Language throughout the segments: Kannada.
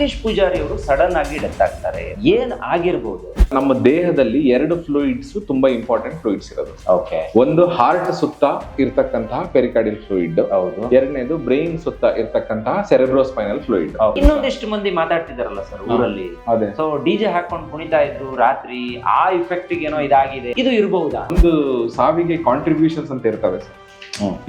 ರಾಕೇಶ್ ಪೂಜಾರಿ ಅವರು ಸಡನ್ ಆಗಿ ಡೆತ್ ಆಗ್ತಾರೆ. ಏನ್ ಆಗಿರ್ಬೋದು? ನಮ್ಮ ದೇಹದಲ್ಲಿ ಎರಡು ಫ್ಲೂಯಿಡ್ಸ್ ತುಂಬಾ ಇಂಪಾರ್ಟೆಂಟ್ ಫ್ಲೂಯಿಡ್ಸ್ ಇರೋದು. ಓಕೆ. ಒಂದು ಹಾರ್ಟ್ ಸುತ್ತ ಇರ್ತಕ್ಕಂತಹ ಪೆರಿಕಾರ್ಡಿಯಲ್ ಫ್ಲೂಯಿಡ್. ಹೌದು. ಎರಡನೇದು ಬ್ರೈನ್ ಸುತ್ತ ಇರ್ತಕ್ಕಂತಹ ಸೆರೆಬ್ರೋಸ್ಪೈನಲ್ ಫ್ಲೂಯಿಡ್. ಇನ್ನೊಂದಿಷ್ಟು ಮಂದಿ ಮಾತಾಡ್ತಿದಾರಲ್ಲ ಸರ್ ಊರಲ್ಲಿ? ಅದೇ. ಸೊ ಡಿಜೆ ಹಾಕೊಂಡು ಕುಣಿತಾ ಇದ್ರು ರಾತ್ರಿ ಆ ಇಫೆಕ್ಟ್ ಏನೋ ಇದಾಗಿದೆ. ಇದು ಇರಬಹುದಾ? ಒಂದು ಸಾವಿಗೆ ಕಾಂಟ್ರಿಬ್ಯೂಷನ್ಸ್ ಅಂತ ಇರ್ತವೆ ಸರ್.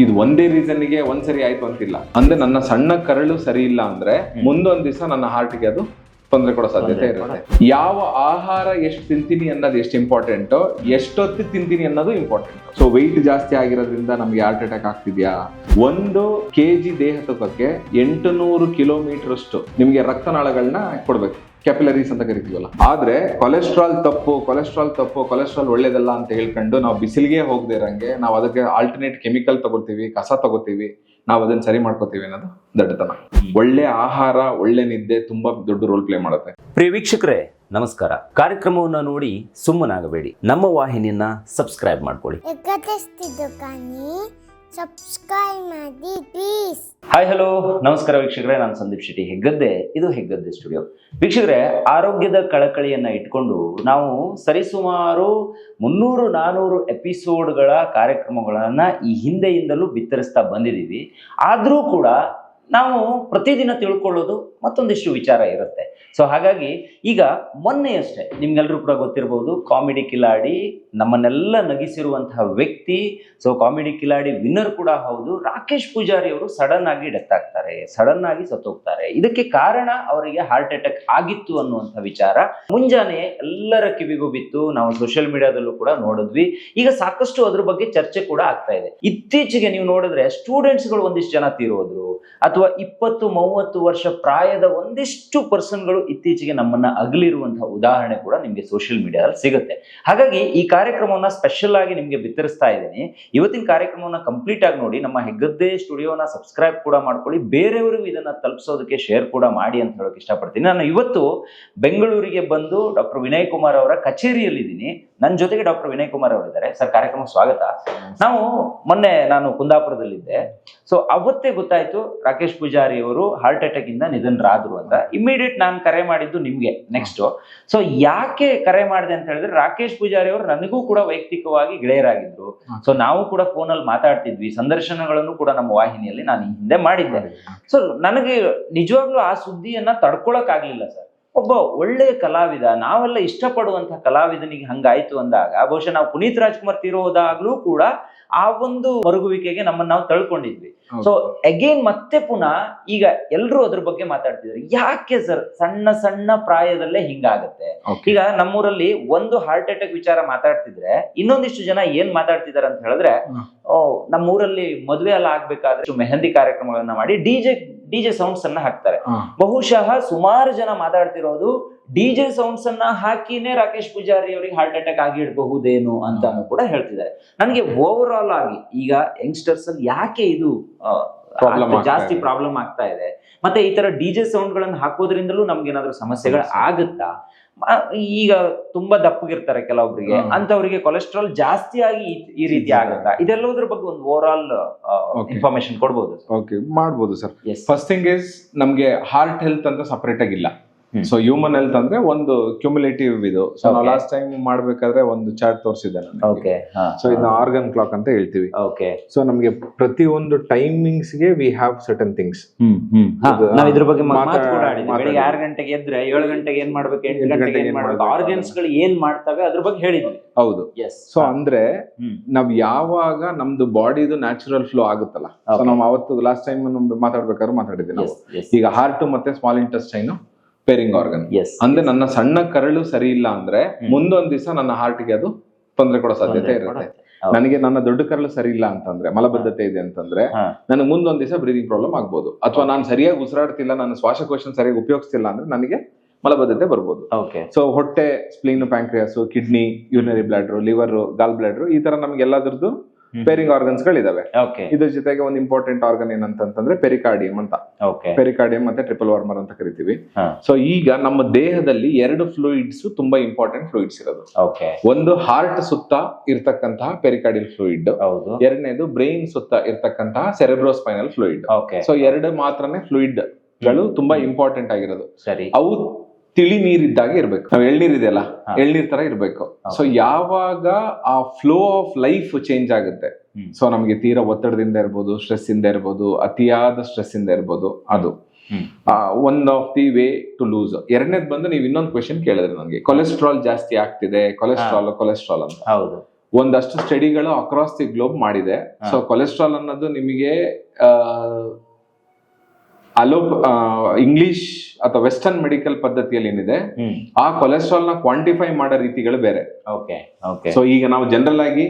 ಇದು ಒಂದೇ ರೀಸನ್ಗೆ ಒಂದ್ಸರಿ ಆಯ್ತು ಅಂತಿಲ್ಲ. ಅಂದ್ರೆ ನನ್ನ ಸಣ್ಣ ಕರಳು ಸರಿ ಇಲ್ಲ ಅಂದ್ರೆ ಮುಂದೊಂದ್ ದಿವಸ ನನ್ನ ಹಾರ್ಟ್ಗೆ ಅದು ತೊಂದರೆ ಕೊಡೋ ಸಾಧ್ಯತೆ ಇರುತ್ತೆ. ಯಾವ ಆಹಾರ ಎಷ್ಟು ತಿಂತೀನಿ ಅನ್ನೋದು ಎಷ್ಟು ಇಂಪಾರ್ಟೆಂಟ್ ಎಷ್ಟೊತ್ತು ತಿಂತೀನಿ ಅನ್ನೋದು ಇಂಪಾರ್ಟೆಂಟ್ ಸೊ ವೆಯ್ಟ್ ಜಾಸ್ತಿ ಆಗಿರೋದ್ರಿಂದ ನಮ್ಗೆ ಹಾರ್ಟ್ ಅಟ್ಯಾಕ್ ಆಗ್ತಿದ್ಯಾ? ಒಂದು ಕೆ ಜಿ ದೇಹ ತೂಕಕ್ಕೆ ಎಂಟುನೂರು ಕಿಲೋಮೀಟರ್ ಅಷ್ಟು ನಿಮ್ಗೆ ರಕ್ತನಾಳಗಳನ್ನ ಕೊಡ್ಬೇಕು. ಕ್ಯಾಪಿಲರೀಸ್ ಅಂತ ಕರಿತೀವಲ್ಲ. ಆದ್ರೆ ಕೊಲೆಸ್ಟ್ರಾಲ್ ತಪ್ಪು ಕೊಲೆಸ್ಟ್ರಾಲ್ ತಪ್ಪು ಕೊಲೆಸ್ಟ್ರಾಲ್ ಒಳ್ಳೇದಲ್ಲ ಅಂತ ಹೇಳ್ಕೊಂಡು ನಾವು ಬಿಸಿಲಿಗೆ ಹೋಗದೆ ಇರಂಗೆ ನಾವು ಅದಕ್ಕೆ ಆಲ್ಟರ್ನೇಟ್ ಕೆಮಿಕಲ್ ತಗೋತೀವಿ ಕಸ ತಗೋತೀವಿ ನಾವು ಅದನ್ನ ಸರಿ ಮಾಡ್ಕೋತೀವಿ ಅನ್ನೋದು ದಡ್ಡತನ. ಒಳ್ಳೆ ಆಹಾರ ಒಳ್ಳೆ ನಿದ್ದೆ ತುಂಬಾ ದೊಡ್ಡ ರೋಲ್ ಪ್ಲೇ ಮಾಡುತ್ತೆ. ಪ್ರಿಯ ವೀಕ್ಷಕರೇ ನಮಸ್ಕಾರ. ಕಾರ್ಯಕ್ರಮವನ್ನು ನೋಡಿ ಸುಮ್ಮನಾಗಬೇಡಿ. ನಮ್ಮ ವಾಹಿನಿಯನ್ನ ಸಬ್ಸ್ಕ್ರೈಬ್ ಮಾಡ್ಕೊಳ್ಳಿ. ಸಬ್ಸ್ಕ್ರೈಬ್ ಮಾಡಿ ಪ್ಲೀಸ್ ಹಾಯ್ ಹಲೋ ನಮಸ್ಕಾರ ವೀಕ್ಷಕರೇ, ನಾನು ಸಂದೀಪ್ ಶೆಟ್ಟಿ ಹೆಗ್ಗದ್ದೆ. ಇದು ಹೆಗ್ಗದ್ದೆ ಸ್ಟುಡಿಯೋ ವೀಕ್ಷಕರೇ, ಆರೋಗ್ಯದ ಕಳಕಳಿಯನ್ನ ಇಟ್ಕೊಂಡು ನಾವು ಸರಿಸುಮಾರು ಮುನ್ನೂರು, ನಾನೂರು ಎಪಿಸೋಡ್ಗಳ ಕಾರ್ಯಕ್ರಮಗಳನ್ನ ಈ ಹಿಂದೆಯಿಂದಲೂ ಬಿತ್ತರಿಸ್ತಾ ಬಂದಿದ್ದೀವಿ. ಆದರೂ ಕೂಡ ನಾವು ಪ್ರತಿದಿನ ತಿಳ್ಕೊಳ್ಳೋದು ಮತ್ತೊಂದಿಷ್ಟು ವಿಚಾರ ಇರುತ್ತೆ. ಸೊ ಹಾಗಾಗಿ ಈಗ ಮೊನ್ನೆಯಷ್ಟೇ ನಿಮ್ಗೆಲ್ರೂ ಕೂಡ ಗೊತ್ತಿರಬಹುದು ಕಾಮಿಡಿ ಕಿಲಾಡಿ ನಮ್ಮನ್ನೆಲ್ಲ ನಗಿಸಿರುವಂತಹ ವ್ಯಕ್ತಿ ಸೊ ಕಾಮಿಡಿ ಕಿಲಾಡಿ ವಿನ್ನರ್ ಕೂಡ ಹೌದು. ರಾಕೇಶ್ ಪೂಜಾರಿ ಅವರು ಸಡನ್ ಆಗಿ ಡೆತ್ ಆಗ್ತಾರೆ ಸಡನ್ ಆಗಿ ಸತ್ತೋಗ್ತಾರೆ. ಇದಕ್ಕೆ ಕಾರಣ ಅವರಿಗೆ ಹಾರ್ಟ್ ಅಟ್ಯಾಕ್ ಆಗಿತ್ತು ಅನ್ನುವಂಥ ವಿಚಾರ. ಮುಂಜಾನೆ ಎಲ್ಲರ ಕಿವಿಗೂ ಬಿತ್ತು. ನಾವು ಸೋಷಿಯಲ್ ಮೀಡಿಯಾದಲ್ಲೂ ಕೂಡ ನೋಡಿದ್ವಿ. ಈಗ ಸಾಕಷ್ಟು ಅದ್ರ ಬಗ್ಗೆ ಚರ್ಚೆ ಕೂಡ ಆಗ್ತಾ ಇದೆ. ಇತ್ತೀಚೆಗೆ ನೀವು ನೋಡಿದ್ರೆ ಸ್ಟೂಡೆಂಟ್ಸ್ಗಳು ಒಂದಿಷ್ಟು ಜನ ತೀರೋದ್ರು, ಅಥವಾ ಇಪ್ಪತ್ತು, ಮೂವತ್ತು ವರ್ಷ ಪ್ರಾಯದ ಒಂದಿಷ್ಟು ಪರ್ಸನ್ಗಳು ಇತ್ತೀಚೆಗೆ ನಮ್ಮನ್ನ ಅಗಲಿರುವಂತಹ ಉದಾಹರಣೆ ಕೂಡ ನಿಮಗೆ ಸೋಷಿಯಲ್ ಮೀಡಿಯಾದಲ್ಲಿ ಸಿಗುತ್ತೆ. ಹಾಗಾಗಿ ಈ ಕಾರ್ಯಕ್ರಮವನ್ನ ಸ್ಪೆಷಲ್ ಆಗಿ ನಿಮಗೆ ಬಿತ್ತರಿಸ್ತಾ ಇದ್ದೀನಿ. ಇವತ್ತಿನ ಕಾರ್ಯಕ್ರಮವನ್ನ ಕಂಪ್ಲೀಟ್ ಆಗಿ ನೋಡಿ, ನಮ್ಮ ಹೆಗ್ಗದ್ದೆ ಸ್ಟುಡಿಯೋನ ಸಬ್ಸ್ಕ್ರೈಬ್ ಕೂಡ ಮಾಡ್ಕೊಳ್ಳಿ, ಬೇರೆಯವರಿಗೂ ಇದನ್ನ ತಲುಪಿಸೋದಕ್ಕೆ ಶೇರ್ ಕೂಡ ಮಾಡಿ ಅಂತ ಹೇಳೋಕೆ ಇಷ್ಟಪಡ್ತೀನಿ. ನಾನು ಇವತ್ತು ಬೆಂಗಳೂರಿಗೆ ಬಂದು ಡಾಕ್ಟರ್ ವಿನಯ್ ಕುಮಾರ್ ಅವರ ಕಚೇರಿಯಲ್ಲಿದ್ದೀನಿ. ನನ್ನ ಜೊತೆಗೆ ಡಾಕ್ಟರ್ ವಿನಯ್ ಕುಮಾರ್ ಅವರಿದ್ದಾರೆ. ಸರ್ ಕಾರ್ಯಕ್ರಮ ಸ್ವಾಗತ. ನಾವು ಮೊನ್ನೆ ನಾನು ಕುಂದಾಪುರದಲ್ಲಿದ್ದೆ. ಸೊ ಅವತ್ತೇ ಗೊತ್ತಾಯ್ತು, ರಾಕೇಶ್ ಪೂಜಾರಿ ಅವರು ಹಾರ್ಟ್ ಅಟ್ಯಾಕ್ ಇಂದ ನಿಧನರಾದ್ರು ಅಂತ. ಇಮಿಡಿಯೇಟ್ ನಾನು ಕರೆ ಮಾಡಿದ್ದು ನಿಮ್ಗೆ ನೆಕ್ಸ್ಟ್ ಸೊ ಯಾಕೆ ಕರೆ ಮಾಡಿದೆ ಅಂತ ಹೇಳಿದ್ರೆ, ರಾಕೇಶ್ ಪೂಜಾರಿ ಅವರು ನನಗೂ ಕೂಡ ವೈಯಕ್ತಿಕವಾಗಿ ಗೆಳೆಯರಾಗಿದ್ರು. ಸೊ ನಾವು ಕೂಡ ಫೋನಲ್ಲಿ ಮಾತಾಡ್ತಿದ್ವಿ. ಸಂದರ್ಶನಗಳನ್ನು ಕೂಡ ನಮ್ಮ ವಾಹಿನಿಯಲ್ಲಿ ನಾನು ಹಿಂದೆ ಮಾಡಿದ್ದೆ. ಸೊ ನನಗೆ ನಿಜವಾಗ್ಲೂ ಆ ಸುದ್ದಿಯನ್ನ ತಡ್ಕೊಳಕ್ ಆಗ್ಲಿಲ್ಲ ಸರ್. ಒಬ್ಬ ಒಳ್ಳೆ ಕಲಾವಿದ ನಾವೆಲ್ಲ ಇಷ್ಟಪಡುವಂತಹ ಕಲಾವಿದನಿಗೆ ಹಂಗಾಯ್ತು ಅಂದಾಗ ಬಹುಶಃ ನಾವು ಪುನೀತ್ ರಾಜ್ಕುಮಾರ್ ತೀರೋದಾಗ್ಲೂ ಕೂಡ ಆ ಒಂದು ಮರುಗುವಿಕೆಗೆ ನಮ್ಮನ್ನ ನಾವು ತಳ್ಕೊಂಡಿದ್ವಿ. ಸೊ ಅಗೇನ್ ಮತ್ತೆ ಪುನಃ ಈಗ ಎಲ್ರು ಅದ್ರ ಬಗ್ಗೆ ಮಾತಾಡ್ತಿದ್ದಾರೆ. ಯಾಕೆ ಸರ್ ಸಣ್ಣ ಸಣ್ಣ ಪ್ರಾಯದಲ್ಲೇ ಹಿಂಗಾಗತ್ತೆ. ಈಗ ನಮ್ಮೂರಲ್ಲಿ ಒಂದು ಹಾರ್ಟ್ ಅಟ್ಯಾಕ್ ವಿಚಾರ ಮಾತಾಡ್ತಿದ್ರೆ ಇನ್ನೊಂದಿಷ್ಟು ಜನ ಏನ್ ಮಾತಾಡ್ತಿದಾರೆ ಅಂತ ಹೇಳಿದ್ರೆ ನಮ್ಮೂರಲ್ಲಿ ಮದ್ವೆ ಎಲ್ಲ ಆಗ್ಬೇಕಾದ್ರೆ ಮೆಹಂದಿ ಕಾರ್ಯಕ್ರಮಗಳನ್ನ ಮಾಡಿ ಡಿಜೆ ಡಿಜೆ ಸೌಂಡ್ಸ್ ಅನ್ನ ಹಾಕ್ತಾರೆ. ಬಹುಶಃ ಸುಮಾರು ಜನ ಮಾತಾಡ್ತಿರೋದು ಡಿಜೆ ಸೌಂಡ್ಸ್ ಅನ್ನ ಹಾಕಿನೇ ರಾಕೇಶ್ ಪೂಜಾರಿ ಅವರಿಗೆ ಹಾರ್ಟ್ ಅಟ್ಯಾಕ್ ಆಗಿಡಬಹುದೇನು ಅಂತಾನು ಕೂಡ ಹೇಳ್ತಿದ್ದಾರೆ. ನನಗೆ ಓವರ್ ಆಲ್ ಆಗಿ ಈಗ ಯಂಗ್ಸ್ಟರ್ಸ್ ಅಲ್ಲಿ ಯಾಕೆ ಇದು ಜಾಸ್ತಿ ಪ್ರಾಬ್ಲಮ್ ಆಗ್ತಾ ಇದೆ? ಮತ್ತೆ ಈ ತರ ಡಿಜೆ ಸೌಂಡ್ ಗಳನ್ನ ಹಾಕೋದ್ರಿಂದಲೂ ನಮ್ಗೆ ಏನಾದ್ರು ಸಮಸ್ಯೆಗಳು ಆಗುತ್ತಾ? ಈಗ ತುಂಬಾ ದಪ್ಪಗಿರ್ತಾರೆ ಕೆಲವೊಬ್ಬರಿಗೆ. ಅಂತವರಿಗೆ ಕೊಲೆಸ್ಟ್ರಾಲ್ ಜಾಸ್ತಿ ಆಗಿ ಈ- ರೀತಿ ಆಗುತ್ತಾ ಇದೆಲ್ಲದ್ರ ಬಗ್ಗೆ ಒಂದು ಓವರ್ ಆಲ್. ಇನ್ಫಾರ್ಮೇಶನ್ ಕೊಡ್ಬೋದು ಓಕೆ ಮಾಡ್ಬೋದು ಸರ್ ಫಸ್ಟ್ ಥಿಂಗ್ ಇಸ್ ನಮ್ಗೆ ಹಾರ್ಟ್ ಹೆಲ್ತ್ ಅಂತ ಸಪರೇಟ್ ಆಗಿಲ್ಲ. ಸೊ ಹ್ಯೂಮನ್ ಹೆಲ್ತ್ ಅಂದ್ರೆ ಒಂದು ಕ್ಯುಮುಲೇಟಿವ್ ಇದು. ಸೊ ನಾವು ಲಾಸ್ಟ್ ಟೈಮ್ ಮಾಡ್ಬೇಕಾದ್ರೆ ಒಂದು ಚಾರ್ಟ್ ತೋರಿಸಿದೆ ನಾನು ಸೊ ಇದನ್ನ ಆರ್ಗನ್ ಕ್ಲಾಕ್ ಅಂತ ಹೇಳ್ತೀವಿ. ಓಕೆ ಸೊ ನಮಗೆ ಪ್ರತಿ ಒಂದು ಟೈಮಿಂಗ್ಸ್ಗೆ ವಿ ಹ್ಯಾವ್ ಸರ್ಟನ್ ಥಿಂಗ್ಸ್ ನಾವ್ ಇದ್ರ ಬಗ್ಗೆ. ಬೆಳಿಗ್ಗೆ ಆರು ಗಂಟೆಗೆ ಎದ್ರೆ ಏಳು ಗಂಟೆಗೆ ಏನ್ ಮಾಡ್ಬೇಕು ಎಂಟು ಗಂಟೆಗೆ ಏನ್ ಮಾಡ್ಬೇಕು? ಆರ್ಗನ್ಸ್ಗಳು ಏನ್ ಮಾಡ್ತವೆ ಅದ್ರ ಬಗ್ಗೆ ಹೇಳಿದ್ವಿ. ಹೌದು. ಸೊ ಅಂದ್ರೆ ನಾವ್ ಯಾವಾಗ ನಮ್ದು ಬಾಡಿದು ನ್ಯಾಚುರಲ್ ಫ್ಲೋ ಆಗುತ್ತಲ್ಲ. ಸೊ. ನಾವು ಅವತ್ತು ಲಾಸ್ಟ್ ಟೈಮ್ ಮಾತಾಡ್ಬೇಕಾದ್ರೆ ಮಾತಾಡಿದ್ವಿ ನಾವು. ಈಗ ಹಾರ್ಟ್ ಮತ್ತೆ small intestine pairing organs ಅಂದ್ರೆ ನನ್ನ ಸಣ್ಣ ಕರಳು ಸರಿ ಇಲ್ಲ ಅಂದ್ರೆ. ಮುಂದೊಂದ್ ದಿವಸ ನನ್ನ ಹಾರ್ಟ್ಗೆ ಅದು ತೊಂದರೆ ಕೊಡೋ ಸಾಧ್ಯತೆ ಇರುತ್ತೆ. ನನಗೆ ನನ್ನ ದೊಡ್ಡ ಕರಳು ಸರಿ ಇಲ್ಲ ಅಂತಂದ್ರೆ ಮಲಬದ್ಧತೆ ಇದೆ ಅಂತಂದ್ರೆ. ನನಗೆ ಮುಂದೊಂದ್ ದಿವಸ ಬ್ರೀದಿಂಗ್ ಪ್ರಾಬ್ಲಮ್ ಆಗ್ಬೋದು. ಅಥವಾ ನಾನು ಸರಿಯಾಗಿ ಉಸಿರಾಡ್ತಿಲ್ಲ ನನ್ನ ಶ್ವಾಸಕೋಶ ಸರಿಯಾಗಿ ಉಪಯೋಗಿಸ್ತಿಲ್ಲ ಅಂದ್ರೆ ನನಗೆ ಮಲಬದ್ಧತೆ ಬರ್ಬೋದು. ಓಕೆ ಸೊ ಹೊಟ್ಟೆ spleen pancreas kidney urinary bladder liver gall bladder ಈ ತರ ನಮ್ಗೆ ಎಲ್ಲದ್ರದ್ದು ಪೇರಿಂಗ್ ಆರ್ಗನ್ಸ್ ಗಳಿದಾವೆ. ಇದ್ರ ಜೊತೆಗೆ ಒಂದು ಇಂಪಾರ್ಟೆಂಟ್ ಆರ್ಗನ್ ಏನಂತಂದ್ರೆ ಪೆರಿಕಾರ್ಡಿಯಂ ಅಂತ. ಓಕೆ ಪೆರಿಕಾರ್ಡಿಯಂ ಮತ್ತೆ ಟ್ರಿಪಲ್ ವಾರ್ಮರ್ ಅಂತ ಕರಿತೀವಿ. ಸೊ ಈಗ ನಮ್ಮ ದೇಹದಲ್ಲಿ ಎರಡು ಫ್ಲೂಯಿಡ್ಸ್ ತುಂಬಾ ಇಂಪಾರ್ಟೆಂಟ್ ಫ್ಲೂಯಿಡ್ಸ್ ಇರೋದು. ಓಕೆ ಒಂದು ಹಾರ್ಟ್ ಸುತ್ತ ಇರ್ತಕ್ಕಂತಹ ಪೆರಿಕಾರ್ಡಿಯಲ್ ಫ್ಲೂಯಿಡ್ ಹೌದು. ಎರಡನೇದು ಬ್ರೈನ್ ಸುತ್ತ ಇರ್ತಕ್ಕಂತಹ ಸೆರೆಬ್ರೋಸ್ಪೈನಲ್ ಫ್ಲೂಯಿಡ್ ಓಕೆ ಸೊ ಎರಡು ಮಾತ್ರನೇ ಫ್ಲೂಯಿಡ್ಗಳು ತುಂಬಾ ಇಂಪಾರ್ಟೆಂಟ್ ಆಗಿರೋದು. ಸರಿ. ಅವು ತಿಳಿ ನೀರಿದ್ದಾಗೆ ಇರ್ಬೇಕು. ನಾವು ಎಳ್ನೀರ್ ಇದೆಯಲ್ಲ. ಎಳ್ನೀರ್ ತರ ಇರ್ಬೇಕು. ಸೊ ಯಾವಾಗ ಆ ಫ್ಲೋ ಆಫ್ ಲೈಫ್ ಚೇಂಜ್ ಆಗುತ್ತೆ. ಸೊ ನಮಗೆ ತೀರಾ ಒತ್ತಡದಿಂದ ಇರ್ಬೋದು ಸ್ಟ್ರೆಸ್ ಇಂದ ಇರ್ಬೋದು ಅತಿಯಾದ ಸ್ಟ್ರೆಸ್ ಇಂದ ಇರ್ಬೋದು ಅದು. One of the way to lose ಎರಡನೇದು ಬಂದು ನೀವು ಇನ್ನೊಂದು ಕ್ವೆಶನ್ ಕೇಳಿದ್ರೆ ನನಗೆ. ಕೊಲೆಸ್ಟ್ರಾಲ್ ಜಾಸ್ತಿ ಆಗ್ತಿದೆ ಕೊಲೆಸ್ಟ್ರಾಲ್ ಕೊಲೆಸ್ಟ್ರಾಲ್ ಅಂತ. ಹೌದು. ಒಂದಷ್ಟು ಸ್ಟಡಿಗಳು ಅಕ್ರಾಸ್ ದಿ ಗ್ಲೋಬ್ ಮಾಡಿದೆ. ಸೊ ಕೊಲೆಸ್ಟ್ರಾಲ್ ಅನ್ನೋದು ನಿಮಗೆ ಅಲೋ ಇಂಗ್ಲಿಷ್ ಅಥವಾ ವೆಸ್ಟರ್ನ್ ಮೆಡಿಕಲ್ ಪದ್ಧತಿಯಲ್ಲಿ ಏನಿದೆ ಆ ಕೊಲೆಸ್ಟ್ರಾಲ್ನ ಕ್ವಾಂಟಿಫೈ ಮಾಡೋ ರೀತಿಗಳು ಬೇರೆ. Okay okay. ಸೊ ಈಗ ನಾವು ಜನರಲ್ ಆಗಿ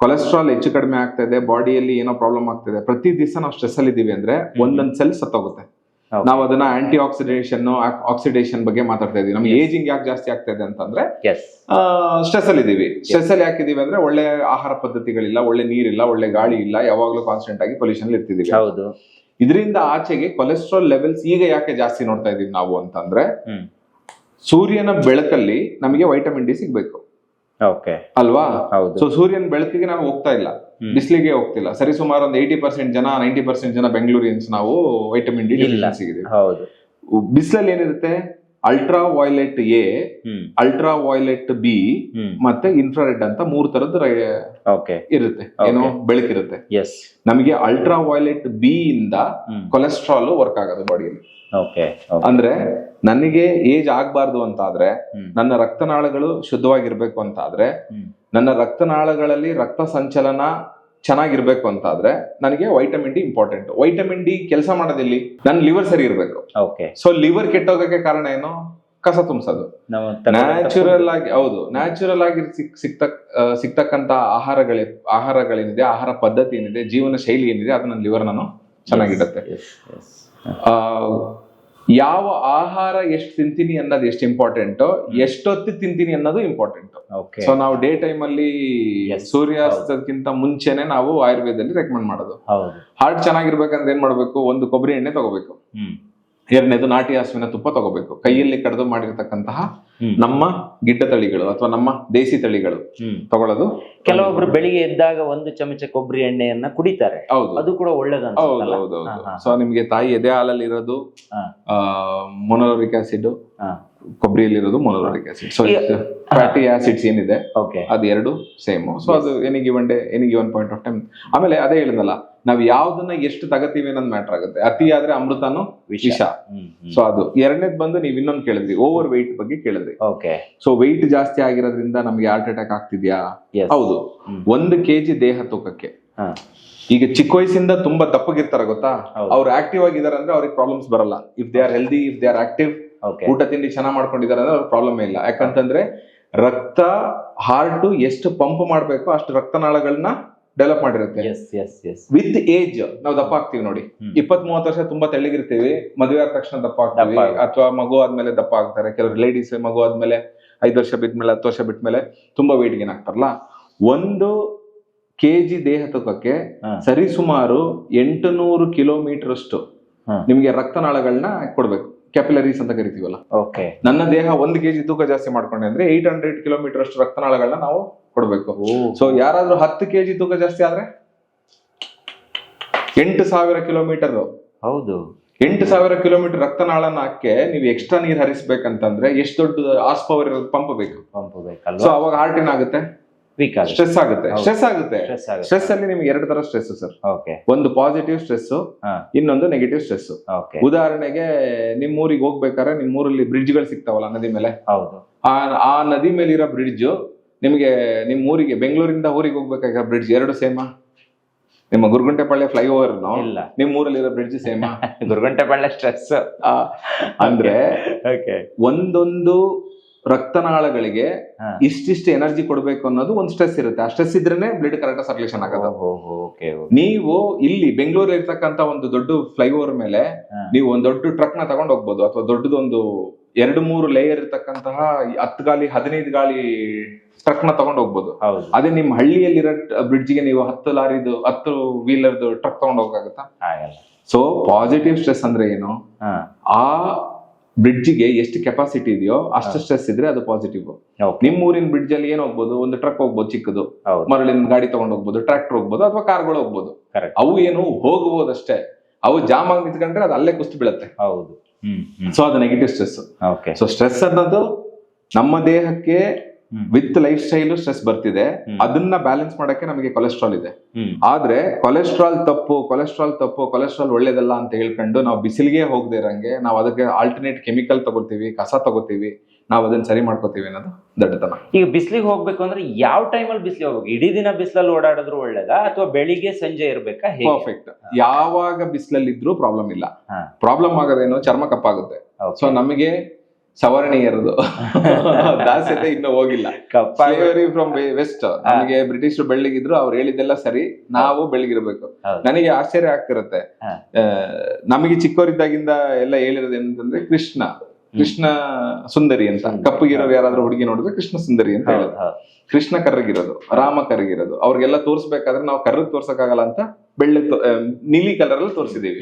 ಕೊಲೆಸ್ಟ್ರಾಲ್ ಹೆಚ್ಚು ಕಡಿಮೆ ಆಗ್ತಾ ಇದೆ ಬಾಡಿಯಲ್ಲಿ ಏನೋ ಪ್ರಾಬ್ಲಮ್ ಆಗ್ತಿದೆ ಪ್ರತಿ ದಿವಸ ನಾವು ಸ್ಟ್ರೆಸ್ ಅಲ್ಲಿ ಇದೀವಿ ಅಂದ್ರೆ ಒಂದೊಂದ್ ಸೆಲ್ ಸತ್ತೋಗುತ್ತೆ. ನಾವು ಅದನ್ನ ಆಂಟಿ ಆಕ್ಸಿಡೇಷನ್ ಆಕ್ಸಿಡೇಷನ್ ಬಗ್ಗೆ ಮಾತಾಡ್ತಾ ಇದೀವಿ. ನಮ್ಗೆ ಏಜಿಂಗ್ ಯಾಕೆ ಜಾಸ್ತಿ ಆಗ್ತಾ ಇದೆ ಅಂತಂದ್ರೆ ಸ್ಟ್ರೆಸ್ ಅಲ್ಲಿ ಇದೀವಿ. ಸ್ಟ್ರೆಸ್ ಅಲ್ಲಿ ಯಾಕಿದೀವಿ ಅಂದ್ರೆ ಒಳ್ಳೆ ಆಹಾರ ಪದ್ಧತಿಗಳಿಲ್ಲ ಒಳ್ಳೆ ನೀರಿಲ್ಲ ಒಳ್ಳೆ ಗಾಳಿ ಇಲ್ಲ ಯಾವಾಗ್ಲೂ ಕಾನ್ಸ್ಟೆಂಟ್ ಆಗಿ ಪೊಲ್ಯೂಷನ್ ಇರ್ತಿದೀವಿ. ಹೌದು. ಇದರಿಂದ ಆಚೆಗೆ ಕೊಲೆಸ್ಟ್ರಾಲ್ ಲೆವೆಲ್ಸ್ ಈಗ ಯಾಕೆ ಜಾಸ್ತಿ ನೋಡ್ತಾ ಇದೀವಿ ನಾವು ಅಂತಂದ್ರೆ ಸೂರ್ಯನ ಬೆಳಕಲ್ಲಿ ನಮಗೆ ವೈಟಮಿನ್ ಡಿ ಸಿಗ್ಬೇಕು. ಓಕೆ. ಅಲ್ವಾ? ಹೌದು. ಸೊ ಸೂರ್ಯನ ಬೆಳಕಿಗೆ ನಾವು ಹೋಗ್ತಾ ಇಲ್ಲ. ಬಿಸಿಲಿಗೆ ಹೋಗ್ತಿಲ್ಲ. ಸರಿ ಸುಮಾರು ಒಂದು ಏಯ್ಟಿ ಪರ್ಸೆಂಟ್ ಜನ ನೈಂಟಿ ಪರ್ಸೆಂಟ್ ಜನ ಬೆಂಗಳೂರಿಯನ್ಸ್ ನಾವು ವೈಟಮಿನ್ ಡಿ. ಸಿಗಿದೆ ಹೌದು. ಬಿಸಿಲಲ್ಲಿ ಏನಿರುತ್ತೆ? Ultra violet A ultra violet B ಮತ್ತೆ ಇನ್ಫ್ರಾರೆಡ್ ಅಂತ ಮೂರ್ ಓಕೆ ಇರುತ್ತೆ. ಏನೋ ಬೆಳಕಿರುತ್ತೆ. ನಮಗೆ ಅಲ್ಟ್ರಾ ವಾಯ್ಲೆಟ್ ಬಿ ಇಂದ ಕೊಲೆಸ್ಟ್ರಾಲ್ ವರ್ಕ್ ಆಗೋದು ಬಾಡಿಯಲ್ಲಿ ಅಂದ್ರೆ ನನಗೆ ಏಜ್ ಆಗ್ಬಾರ್ದು ಅಂತ ಆದ್ರೆ ನನ್ನ ರಕ್ತನಾಳಗಳು ಶುದ್ಧವಾಗಿರ್ಬೇಕು ಅಂತ ಆದ್ರೆ ನನ್ನ ರಕ್ತನಾಳಗಳಲ್ಲಿ ರಕ್ತ ಸಂಚಲನ ಚೆನ್ನಾಗಿರ್ಬೇಕು ಅಂತ ಆದ್ರೆ ನನಗೆ vitamin D important vitamin D ಕೆಲಸ ಮಾಡೋದಿಲ್ಲಿ ನನ್ನ ಲಿವರ್ ಸರಿ ಇರ್ಬೇಕು. ಓಕೆ ಸೊ ಲಿವರ್ ಕೆಟ್ಟೋಗಕ್ಕೆ ಕಾರಣ ಏನು? ಕಸ ತುಂಬಿಸೋದು. ನ್ಯಾಚುರಲ್ ಆಗಿ ಹೌದು. ನ್ಯಾಚುರಲ್ ಆಗಿ ಸಿಕ್ ಸಿಕ್ತಕ್ ಆ, ಸಿಗ್ತಕ್ಕಂತ ಆಹಾರಗಳ ಆಹಾರಗಳೇನಿದೆ ಆಹಾರ ಪದ್ಧತಿ ಏನಿದೆ ಜೀವನ ಶೈಲಿ ಏನಿದೆ ಅದು ನನ್ನ ಲಿವರ್ ನಾನು. ಆ, ಯಾವ ಆಹಾರ ಎಷ್ಟು ತಿಂತೀನಿ ಅನ್ನೋದು ಎಷ್ಟು ಇಂಪಾರ್ಟೆಂಟ್ ಎಷ್ಟೊತ್ತು ತಿಂತೀನಿ ಅನ್ನೋದು ಇಂಪಾರ್ಟೆಂಟ್ ಓಕೆ ಸೊ ನಾವು ಡೇ ಟೈಮ್ ಅಲ್ಲಿ ಸೂರ್ಯಾಸ್ತಕ್ಕಿಂತ ಮುಂಚೆನೆ ನಾವು ಆಯುರ್ವೇದದಲ್ಲಿ ರೆಕಮೆಂಡ್ ಮಾಡೋದು. ಹಾರ್ಟ್ ಚೆನ್ನಾಗಿರ್ಬೇಕಂದ್ರೆ ಏನ್ ಮಾಡ್ಬೇಕು? ಒಂದು ಕೊಬ್ಬರಿ ಎಣ್ಣೆ ತಗೋಬೇಕು. ಹ್ಮ್. ಎರಡನೇದು ನಾಟಿ ಹಸುವಿನ ತುಪ್ಪ ತಗೋಬೇಕು. ಕೈಯಲ್ಲಿ ಕಡಿದು ಮಾಡಿರ್ತಕ್ಕಂತಹ ನಮ್ಮ ಗಿಡ್ಡ ತಳಿಗಳು ಅಥವಾ ನಮ್ಮ ದೇಸಿ ತಳಿಗಳು ತಗೊಳ್ಳೋದು ಕೆಲವೊಬ್ರು ಬೆಳಿಗ್ಗೆ ಎದ್ದಾಗ ಒಂದು ಚಮಚ ಕೊಬ್ಬರಿ ಎಣ್ಣೆಯನ್ನ ಕುಡಿತಾರೆ. ಹೌದು. ಅದು ಕೂಡ ಒಳ್ಳೇದು ಹೌದು ಹೌದು ಹೌದು. ಹಾ, ಸೊ ನಿಮ್ಗೆ ತಾಯಿ ಎದೆ ಹಾಲಲ್ಲಿ ಇರೋದು ಮೊನೋರಿಕ್ ಆಸಿಡ್. ಕೊಬ್ಬರಿಯಲ್ಲಿ ಇರೋದು ಮೊನೋರಿಕ್ ಆಸಿಡ್. ಸೊ ಫ್ಯಾಟಿ ಆಸಿಡ್ಸ್ ಏನಿದೆ ಓಕೆ ಅದು ಎರಡು ಸೇಮ್. ಸೊ ಅದು any given day any given point of time. ಆಮೇಲೆ ಅದೇ ಹೇಳಿದಲ್ಲ ನಾವು ಯಾವ್ದನ್ನ ಎಷ್ಟು ತಗತೀವಿ ಅನ್ನೋದು ಮ್ಯಾಟರ್ ಆಗುತ್ತೆ. ಅತಿ ಆದ್ರೆ ಅಮೃತನು ವಿಷ. ಸೊ ಅದು. ಎರಡನೇದ್ ಬಂದು ನೀವ್ ಇನ್ನೊಂದು ಕೇಳಿದ್ರಿ. ಓವರ್ ವೆಯ್ಟ್ ಬಗ್ಗೆ ಕೇಳಿದ್ರಿ. ಓಕೆ ಸೊ ವೆಯ್ಟ್ ಜಾಸ್ತಿ ಆಗಿರೋದ್ರಿಂದ ನಮ್ಗೆ ಹಾರ್ಟ್ ಅಟ್ಯಾಕ್ ಆಗ್ತಿದ್ಯಾ? ಹೌದು. ಒಂದ್ ಕೆಜಿ ದೇಹ ತೂಕಕ್ಕೆ. ಹಾ. ಈಗ ಚಿಕ್ಕ ವಯಸ್ಸಿಂದ ತುಂಬಾ ದಪ್ಪಗಿರ್ತಾರ ಗೊತ್ತಾ. ಅವ್ರು ಆಕ್ಟಿವ್ ಆಗಿದಾರೆ ಅಂದ್ರೆ ಅವ್ರಿಗೆ ಪ್ರಾಬ್ಲಮ್ಸ್ ಬರಲ್ಲ. If they are healthy if they are active ಊಟ ತಿಂಡಿ ಚೆನ್ನಾಗಿ ಮಾಡ್ಕೊಂಡಿದ್ದಾರೆ ಅಂದ್ರೆ ಅವ್ರಿಗೆ ಪ್ರಾಬ್ಲಮ್ ಇಲ್ಲ. ಯಾಕಂತಂದ್ರೆ ರಕ್ತ ಹಾರ್ಟ್ ಎಷ್ಟು ಪಂಪ್ ಮಾಡ್ಬೇಕು ಅಷ್ಟು ರಕ್ತನಾಳಗಳನ್ನ ಡೆವಲಪ್ ಮಾಡಿರುತ್ತೆ. ವಿತ್ ಏಜ್ ನಾವು ದಪ್ಪ ಆಗ್ತೀವಿ ನೋಡಿ. ಇಪ್ಪತ್ ಮೂವತ್ತು ವರ್ಷ ತುಂಬಾ ತೆಳ್ಳಗಿರ್ತೀವಿ. ಮದುವೆ ಆದ ತಕ್ಷಣ ದಪ್ಪ ಆಗ್ತೀವಿ. ಅಥವಾ ಮಗು ಆದ್ಮೇಲೆ ದಪ್ಪ ಆಗ್ತಾರೆ. ಕೆಲವರು ಲೇಡೀಸ್ ಮಗು ಆದ್ಮೇಲೆ ಐದು ವರ್ಷ ಬಿಟ್ಮೇಲೆ ಹತ್ತು ವರ್ಷ ಬಿಟ್ಮೇಲೆ ತುಂಬಾ ವೇಟ್ ಗೇನ್ ಆಗ್ತಾರಲ್ಲ. ಒಂದು ಕೆಜಿ ದೇಹ ತೂಕಕ್ಕೆ ಸರಿ ಸರಿಸುಮಾರು ಎಂಟು ನೂರು ಕಿಲೋಮೀಟರ್ ಅಷ್ಟು. ನಿಮ್ಗೆ ರಕ್ತನಾಳಗಳನ್ನ ಕೊಡ್ಬೇಕು. ಕ್ಯಾಪಿಲರೀಸ್ ಅಂತ ಕರಿತೀವಲ್ಲ. ಓಕೆ ನನ್ನ ದೇಹ ಒಂದು ಕೆಜಿ ತೂಕ ಜಾಸ್ತಿ ಮಾಡ್ಕೊಂಡೆ ಅಂದ್ರೆ ಏಟ್ ಹಂಡ್ರೆಡ್ ಕಿಲೋಮೀಟರ್ ಅಷ್ಟು ರಕ್ತನಾಳಗಳನ್ನ ನಾವು ಕೊಡ್ಬೇಕು. ಸೊ ಯಾರಾದ್ರೂ ಹತ್ತು ಕೆಜಿ ತೂಕ ಜಾಸ್ತಿ ಆದ್ರೆ ಎಂಟು ಸಾವಿರ ಕಿಲೋಮೀಟರ್ ಹೌದು. ಎಂಟು ಸಾವಿರ ಕಿಲೋಮೀಟರ್ ರಕ್ತನಾಳನಕ್ಕೆ ನೀವು ಎಕ್ಸ್ಟ್ರಾ ನೀರ್ ಹರಿಸ್ಬೇಕಂತಂದ್ರೆ ಎಷ್ಟು ದೊಡ್ಡ ಆಸ್ ಪವರ್ ಇರೋದು ಪಂಪ್ ಬೇಕು. ಪಂಪ್ ಸೊ ಅವಾಗ ಹಾರ್ಟ್ ಏನಾಗುತ್ತೆ ಆಗುತ್ತೆ? ಸ್ಟ್ರೆಸ್ ಆಗುತ್ತೆ. ಸ್ಟ್ರೆಸ್ ಆಗುತ್ತೆ. ಸ್ಟ್ರೆಸ್ ಅಲ್ಲಿ ನಿಮ್ಗೆ ಎರಡು ತರ ಸ್ಟ್ರೆಸ್ ಸರ್ ಓಕೆ ಒಂದು ಪಾಸಿಟಿವ್ ಸ್ಟ್ರೆಸ್ ಇನ್ನೊಂದು ನೆಗೆಟಿವ್ ಸ್ಟ್ರೆಸ್ ಓಕೆ ಉದಾಹರಣೆಗೆ ನಿಮ್ ಊರಿಗೆ ಹೋಗ್ಬೇಕಾದ್ರೆ ನಿಮ್ ಊರಲ್ಲಿ ಬ್ರಿಡ್ಜ್ಗಳು ಸಿಗ್ತಾವಲ್ಲ ನದಿ ಮೇಲೆ? ಹೌದು. ಆ ಆ ನದಿ ಮೇಲಿರೋ ಬ್ರಿಡ್ಜ್ ನಿಮಗೆ ನಿಮ್ಮ ಊರಿಗೆ ಬೆಂಗಳೂರಿಂದ ಊರಿಗೆ ಹೋಗ್ಬೇಕಾಗಿರೋ ಬ್ರಿಡ್ಜ್ ಎರಡು ಸೇಮಾ ನಿಮ್ಮ ಗುರುಗುಂಟೆಪಾಳ್ಯ ಫ್ಲೈಓವರ್ ಇಲ್ಲ. ನಿಮ್ಮ ಊರಲ್ಲಿರೋ ಬ್ರಿಡ್ಜ್ ಸೇಮಾ ಗುರುಗುಂಟೆಪಾಳ್ಯ ಸ್ಟ್ರೆಸ್ ಅಂದ್ರೆ ಒಂದೊಂದು ರಕ್ತನಾಳಗಳಿಗೆ. ಇಷ್ಟಿಷ್ಟು ಎನರ್ಜಿ ಕೊಡಬೇಕು ಅನ್ನೋದು ಒಂದು ಸ್ಟ್ರೆಸ್ ಇರುತ್ತೆ. ಆ ಸ್ಟ್ರೆಸ್ ಇದ್ರೇನೆ ಬ್ಲಡ್ ಕರೆಕ್ಟ್ ಸರ್ಕ್ಯುಲೇಷನ್ ಆಗೋದು ಓಕೆ ನೀವು ಇಲ್ಲಿ ಬೆಂಗಳೂರಲ್ಲಿ ಇರ್ತಕ್ಕಂತ ಒಂದು ದೊಡ್ಡ ಫ್ಲೈಓವರ್ ಮೇಲೆ. ನೀವು ಒಂದ್ ದೊಡ್ಡ ಟ್ರಕ್ನ ತಗೊಂಡ್ ಹೋಗ್ಬೋದು ಅಥವಾ ದೊಡ್ಡದೊಂದು ಎರಡು ಮೂರು ಲೇಯರ್ ಇರ್ತಕ್ಕಂತಹ ಹತ್ತು ಗಾಲಿ ಹದಿನೈದು ಗಾಲಿ ಟ್ರಕ್ನ ತಗೊಂಡ್ ಹೋಗ್ಬೋದು. ಹೌದು. ಅದೇ ನಿಮ್ ಹಳ್ಳಿಯಲ್ಲಿರೋ ಬ್ರಿಡ್ಜ್ಗೆ ನೀವು ಹತ್ತು ಲಾರಿದು ಹತ್ತು ವೀಲರ್ದು ಟ್ರಕ್ ತಗೊಂಡ್ ಹೋಗಕ್ಕಾಗತ್ತಾ? ಆಗಲ್ಲ ಸೊ ಪಾಸಿಟಿವ್ ಸ್ಟ್ರೆಸ್ ಅಂದ್ರೆ ಏನು? ಆ ಬ್ರಿಡ್ಜ್ಗೆ ಎಷ್ಟು ಕೆಪಾಸಿಟಿ ಇದೆಯೋ ಅಷ್ಟು ಸ್ಟ್ರೆಸ್ ಇದ್ರೆ ಅದು ಪಾಸಿಟಿವ್ ನಿಮ್ಮ ನಿಮ್ ಊರಿನ ಬ್ರಿಡ್ಜ್ ಅಲ್ಲಿ ಏನ್ ಹೋಗ್ಬೋದು? ಒಂದು ಟ್ರಕ್ ಹೋಗ್ಬೋದು ಚಿಕ್ಕದು. ಮರಳಿನ ಗಾಡಿ ತಗೊಂಡ್ ಹೋಗ್ಬೋದು ಟ್ರಾಕ್ಟರ್ ಹೋಗ್ಬೋದು ಅಥವಾ ಕಾರ್ಗಳು ಹೋಗ್ಬೋದು. ಕರೆಕ್ಟ್ ಅವು ಏನು ಹೋಗ್ಬೋದಷ್ಟೇ ಅವು ಜಾಮ್ ಆಗಿ ನಿಂತ್ಕೊಂಡ್ರೆ ಅದು ಅಲ್ಲೇ ಕುಸ್ತು ಬೀಳುತ್ತೆ. ಹೌದು. ಸೊ ಅದು negative stress okay so stress ಅನ್ನೋದು ನಮ್ಮ ದೇಹಕ್ಕೆ. ವಿತ್ ಲೈಫ್ ಸ್ಟೈಲ್ ಸ್ಟ್ರೆಸ್ ಬರ್ತಿದೆ. ಅದನ್ನ ಬ್ಯಾಲೆನ್ಸ್ ಮಾಡಕ್ಕೆ ನಮಗೆ ಕೊಲೆಸ್ಟ್ರಾಲ್ ಇದೆ. ಆದ್ರೆ ಕೊಲೆಸ್ಟ್ರಾಲ್ ತಪ್ಪು ಕೊಲೆಸ್ಟ್ರಾಲ್ ತಪ್ಪು ಕೊಲೆಸ್ಟ್ರಾಲ್ ಒಳ್ಳೇದಲ್ಲ ಅಂತ ಹೇಳ್ಕೊಂಡು ನಾವು ಬಿಸಿಲಿಗೆ ಹೋಗದೆ ಇರಂಗೆ ನಾವು ಅದಕ್ಕೆ ಆಲ್ಟರ್ನೇಟ್ ಕೆಮಿಕಲ್ ತಗೋತೀವಿ ಕಸ ತಗೋತೀವಿ ನಾವು ಅದನ್ನ ಸರಿ ಮಾಡ್ಕೋತೀವಿ ಅನ್ನೋದು ದಡ್ಡತನ. ಈಗ ಬಿಸಿಲಿಗೆ ಹೋಗ್ಬೇಕು ಅಂದ್ರೆ ಯಾವ ಟೈಮಲ್ಲಿ ಬಿಸ್ಲಿಗೆ ಹೋಗ್ಬೇಕು? ಇಡೀ ದಿನ ಬಿಸಿಲಲ್ಲಿ ಓಡಾಡಿದ್ರು ಒಳ್ಳೇದಾ? ಅಥವಾ ಬೆಳಿಗ್ಗೆ ಸಂಜೆ ಇರ್ಬೇಕಾ? ಪರ್ಫೆಕ್ಟ್ ಯಾವಾಗ ಬಿಸಿಲಲ್ಲಿ ಇದ್ರೂ ಪ್ರಾಬ್ಲಮ್ ಇಲ್ಲ. ಪ್ರಾಬ್ಲಮ್ ಆಗೋದೇನು ಚರ್ಮ ಕಪ್ಪಾಗುತ್ತೆ. ಸೊ ನಮಗೆ ಇರೋದು. ದಾಸ್ಯತೆ ಇನ್ನು ಹೋಗಿಲ್ಲ. ಫ್ರಮ್ ವೆಸ್ಟ್ ನಮಗೆ ಬ್ರಿಟಿಷರು ಬೆಳ್ಳಿಗಿದ್ರು ಅವ್ರು ಹೇಳಿದ್ದೆಲ್ಲ ಸರಿ. ನಾವು ಬೆಳ್ಳಿಗಿರ್ಬೇಕು. ನನಗೆ ಆಶ್ಚರ್ಯ ಆಗ್ತಿರತ್ತೆ. ನಮಗೆ ಚಿಕ್ಕವರಿದ್ದಾಗಿಂದ ಎಲ್ಲ ಹೇಳಿರೋದು ಏನಂತಂದ್ರೆ ಕೃಷ್ಣ. ಕೃಷ್ಣ ಸುಂದರಿ ಅಂತ ಕಪ್ಪಗಿರೋ ಯಾರಾದ್ರೂ ಹುಡುಗಿ ನೋಡಿದ್ರೆ ಕೃಷ್ಣ ಸುಂದರಿ ಅಂತ ಹೇಳೋದು. ಕೃಷ್ಣ ಕರ್ರಗಿರೋದು ರಾಮ ಕರ್ರಗಿರೋದು. ಅವ್ರಿಗೆಲ್ಲ ತೋರ್ಸ್ಬೇಕಾದ್ರೆ ನಾವು ಕರ್ರಗ್ ತೋರ್ಸಕ್ಕಾಗಲ್ಲ ಅಂತ ಬೆಳ್ಳಿ ನೀಲಿ ಕಲರ್ ಅಲ್ಲಿ ತೋರಿಸಿದೀವಿ.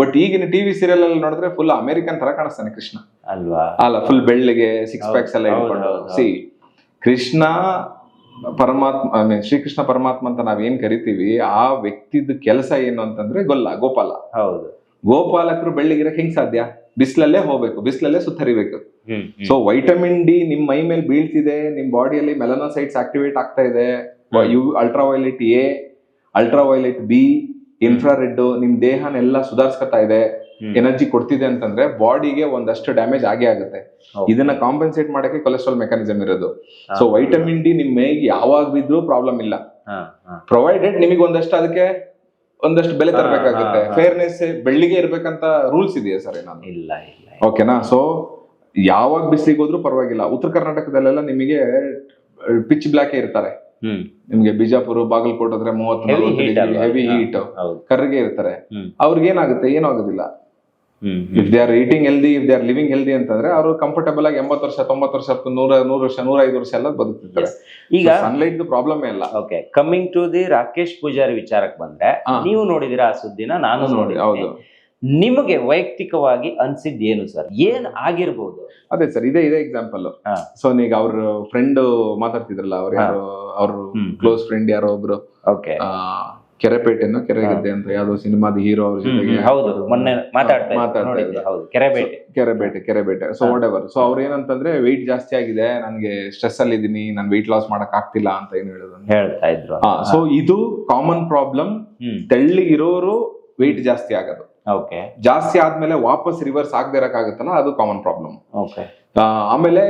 ಬಟ್ ಈಗಿನ ಟಿವಿ ಸೀರಿಯಲ್ ಅಲ್ಲಿ ನೋಡಿದ್ರೆ ಫುಲ್ ಅಮೆರಿಕನ್ ತರ ಕಾಣಿಸ್ತಾನೆ ಕೃಷ್ಣ. ಅಲ್ವಾ? ಅಲ್ಲ ಫುಲ್ ಬೆಳ್ಳಿಗೆ ಸಿಕ್ಸ್ ಪ್ಯಾಕ್ಸ್ ಎಲ್ಲ ಇಟ್ಕೊಂಡು ಸಿ ಕೃಷ್ಣ ಪರಮಾತ್ಮ ಐ ಮೀನ್ ಶ್ರೀಕೃಷ್ಣ ಪರಮಾತ್ಮ ಅಂತ ನಾವ್ ಏನ್ ಕರಿತೀವಿ ಆ ವ್ಯಕ್ತಿದ ಕೆಲಸ ಏನು ಅಂತಂದ್ರೆ ಗೊಲ್ಲ ಗೋಪಾಲ. ಹೌದು. ಗೋಪಾಲಕರು ಬೆಳ್ಳಿಗಿರಕ್ ಹೆಂಗ್ ಸಾಧ್ಯ? ಬಿಸ್ಲಲ್ಲೇ ಹೋಗ್ಬೇಕು ಬಿಸ್ಲಲ್ಲೇ ಸುತ್ತರಿಬೇಕು. ಸೊ ವೈಟಮಿನ್ ಡಿ ನಿಮ್ ಮೈ ಮೇಲೆ ಬೀಳ್ತಿದೆ ನಿಮ್ ಬಾಡಿಯಲ್ಲಿ ಮೆಲನೋಸೈಟ್ಸ್ ಆಕ್ಟಿವೇಟ್ ಆಗ್ತಾ ಇದೆ. U ultra violet A ultra violet B infrared ನಿಮ್ ದೇಹನೆಲ್ಲ ಸುಧಾರಿಸ್ಕೊತಾ ಇದೆ. ಎನರ್ಜಿ ಕೊಡ್ತಿದೆ ಅಂತಂದ್ರೆ ಬಾಡಿಗೆ ಒಂದಷ್ಟು ಡ್ಯಾಮೇಜ್ ಆಗೇ ಆಗುತ್ತೆ. ಇದನ್ನ ಕಾಂಪೆನ್ಸೇಟ್ ಮಾಡಕ್ಕೆ ಕೊಲೆಸ್ಟ್ರಾಲ್ ಮೆಕಾನಿಸಮ್ ಇರೋದು. ಸೊ ವೈಟಮಿನ್ ಡಿ ನಿಮ್ ಮೈಗೆ ಯಾವಾಗ ಬಿದ್ರೂ ಪ್ರಾಬ್ಲಮ್ ಇಲ್ಲ. ಪ್ರೊವೈಡೆಡ್ ನಿಮಗೆ ಒಂದಷ್ಟು ಅದಕ್ಕೆ ಒಂದಷ್ಟು ಬೆಲೆ ತರಬೇಕಾಗುತ್ತೆ. ಫೇರ್ನೆಸ್ ಬೆಳ್ಳಿಗೆ ಇರ್ಬೇಕಂತ ರೂಲ್ಸ್ ಇದೆಯಾ ಸರ್ ಏನಾದ್ರು? ಇಲ್ಲ ಇಲ್ಲ ಓಕೆನಾ ಸೊ ಯಾವಾಗ ಬಿಸಿಲಿಗೆ ಹೋದ್ರೂ ಪರವಾಗಿಲ್ಲ. ಉತ್ತರ ಕರ್ನಾಟಕದಲ್ಲೆಲ್ಲ ನಿಮಗೆ ಪಿಚ್ ಬ್ಲಾಕ್ ಇರ್ತಾರೆ. ನಿಮ್ಗೆ ಬಿಜಾಪುರ ಬಾಗಲಕೋಟೆ ಹತ್ರ ಮೂವತ್ತು ಹೆವಿ ಹೀಟ್ ಕರ್ಗೆ ಇರ್ತಾರೆ. ಅವ್ರಿಗೆ ಏನಾಗುತ್ತೆ ಏನೂ ಆಗೋದಿಲ್ಲ. If they are eating healthy if they are living healthy ಅಂತಂದ್ರೆ ಅವರು ಕಂಫರ್ಟಬಲ್ ಆಗಿ ಎಂಬತ್ತು ವರ್ಷ ತೊಂಬತ್ತು ವರ್ಷ ನೂರ ನೂರು ವರ್ಷ ನೂರ ಐದು ವರ್ಷ ಎಲ್ಲ ಬದುಕ್ತಿರ್ತಾರೆ. ಈಗ ಸನ್ಲೈಟ್ ಪ್ರಾಬ್ಲಮ್ ಇಲ್ಲ. Okay coming to the Rakesh Pujari ವಿಚಾರಕ್ಕೆ ಬಂದ್ರೆ. ನೀವು ನೋಡಿದಿರಾ ಆ ಸುದ್ದಿನ ನಾನು ನೋಡಿ ಹೌದು. ನಿಮಗೆ ವೈಯಕ್ತಿಕವಾಗಿ ಅನ್ಸಿದ್ ಏನು ಸರ್? ಏನ್ ಆಗಿರ್ಬೋದು? ಅದೇ ಸರ್ ಇದೇ ಇದೇ ಎಕ್ಸಾಂಪಲ್. ಸೊ ಈಗ ಅವ್ರ ಫ್ರೆಂಡ್ ಮಾತಾಡ್ತಿದ್ರಲ್ಲ ಅವ್ರು ಯಾರು ಅವ್ರ. ಕ್ಲೋಸ್ ಫ್ರೆಂಡ್ ಯಾರೋ ಒಬ್ರು. ಕೆರೆಪೇಟೆನೋ ಕೆರೆಗದ್ದೆ ಅಂತ ಯಾವ್ದೋ ಸಿನಿಮಾದ ಹೀರೋ ಅವ್ರ ಜೊತೆಗೆ ಹೌದು ಮೊನ್ನೆ ಮಾತಾಡ್ತಾ ಇದ್ದೆ, ಮಾತಾಡ್ತಾ ಇದ್ರು. ಹೌದು Kerebete Kerebete Kerebete so. Whatever so ಅವ್ರ ಏನಂತಂದ್ರೆ ವೆಯ್ಟ್ ಜಾಸ್ತಿ ಆಗಿದೆ ನನ್ಗೆ ಸ್ಟ್ರೆಸ್ ಅಲ್ಲಿ ಇದೀನಿ ನಾನು ವೆಯ್ಟ್ ಲಾಸ್ ಮಾಡಕ್ ಆಗ್ತಿಲ್ಲ ಅಂತ ಏನ್ ಹೇಳೋದು ಹೇಳ್ತಾ ಇದ್ರು. ಸೊ ಇದು ಕಾಮನ್ ಪ್ರಾಬ್ಲಮ್ ತೆಳ್ಳಿಗಿರೋರು ವೆಯ್ಟ್ ಜಾಸ್ತಿ ಆಗೋದು. ಓಕೆ ಜಾಸ್ತಿ ಆದ್ಮೇಲೆ ವಾಪಸ್ ರಿವರ್ಸ್ ಆಗದೆ ಇರಕ್ಕಾಗತ್ತಲ್ಲ ಅದು ಕಾಮನ್ ಪ್ರಾಬ್ಲಮ್ ಓಕೆ ಆಮೇಲೆ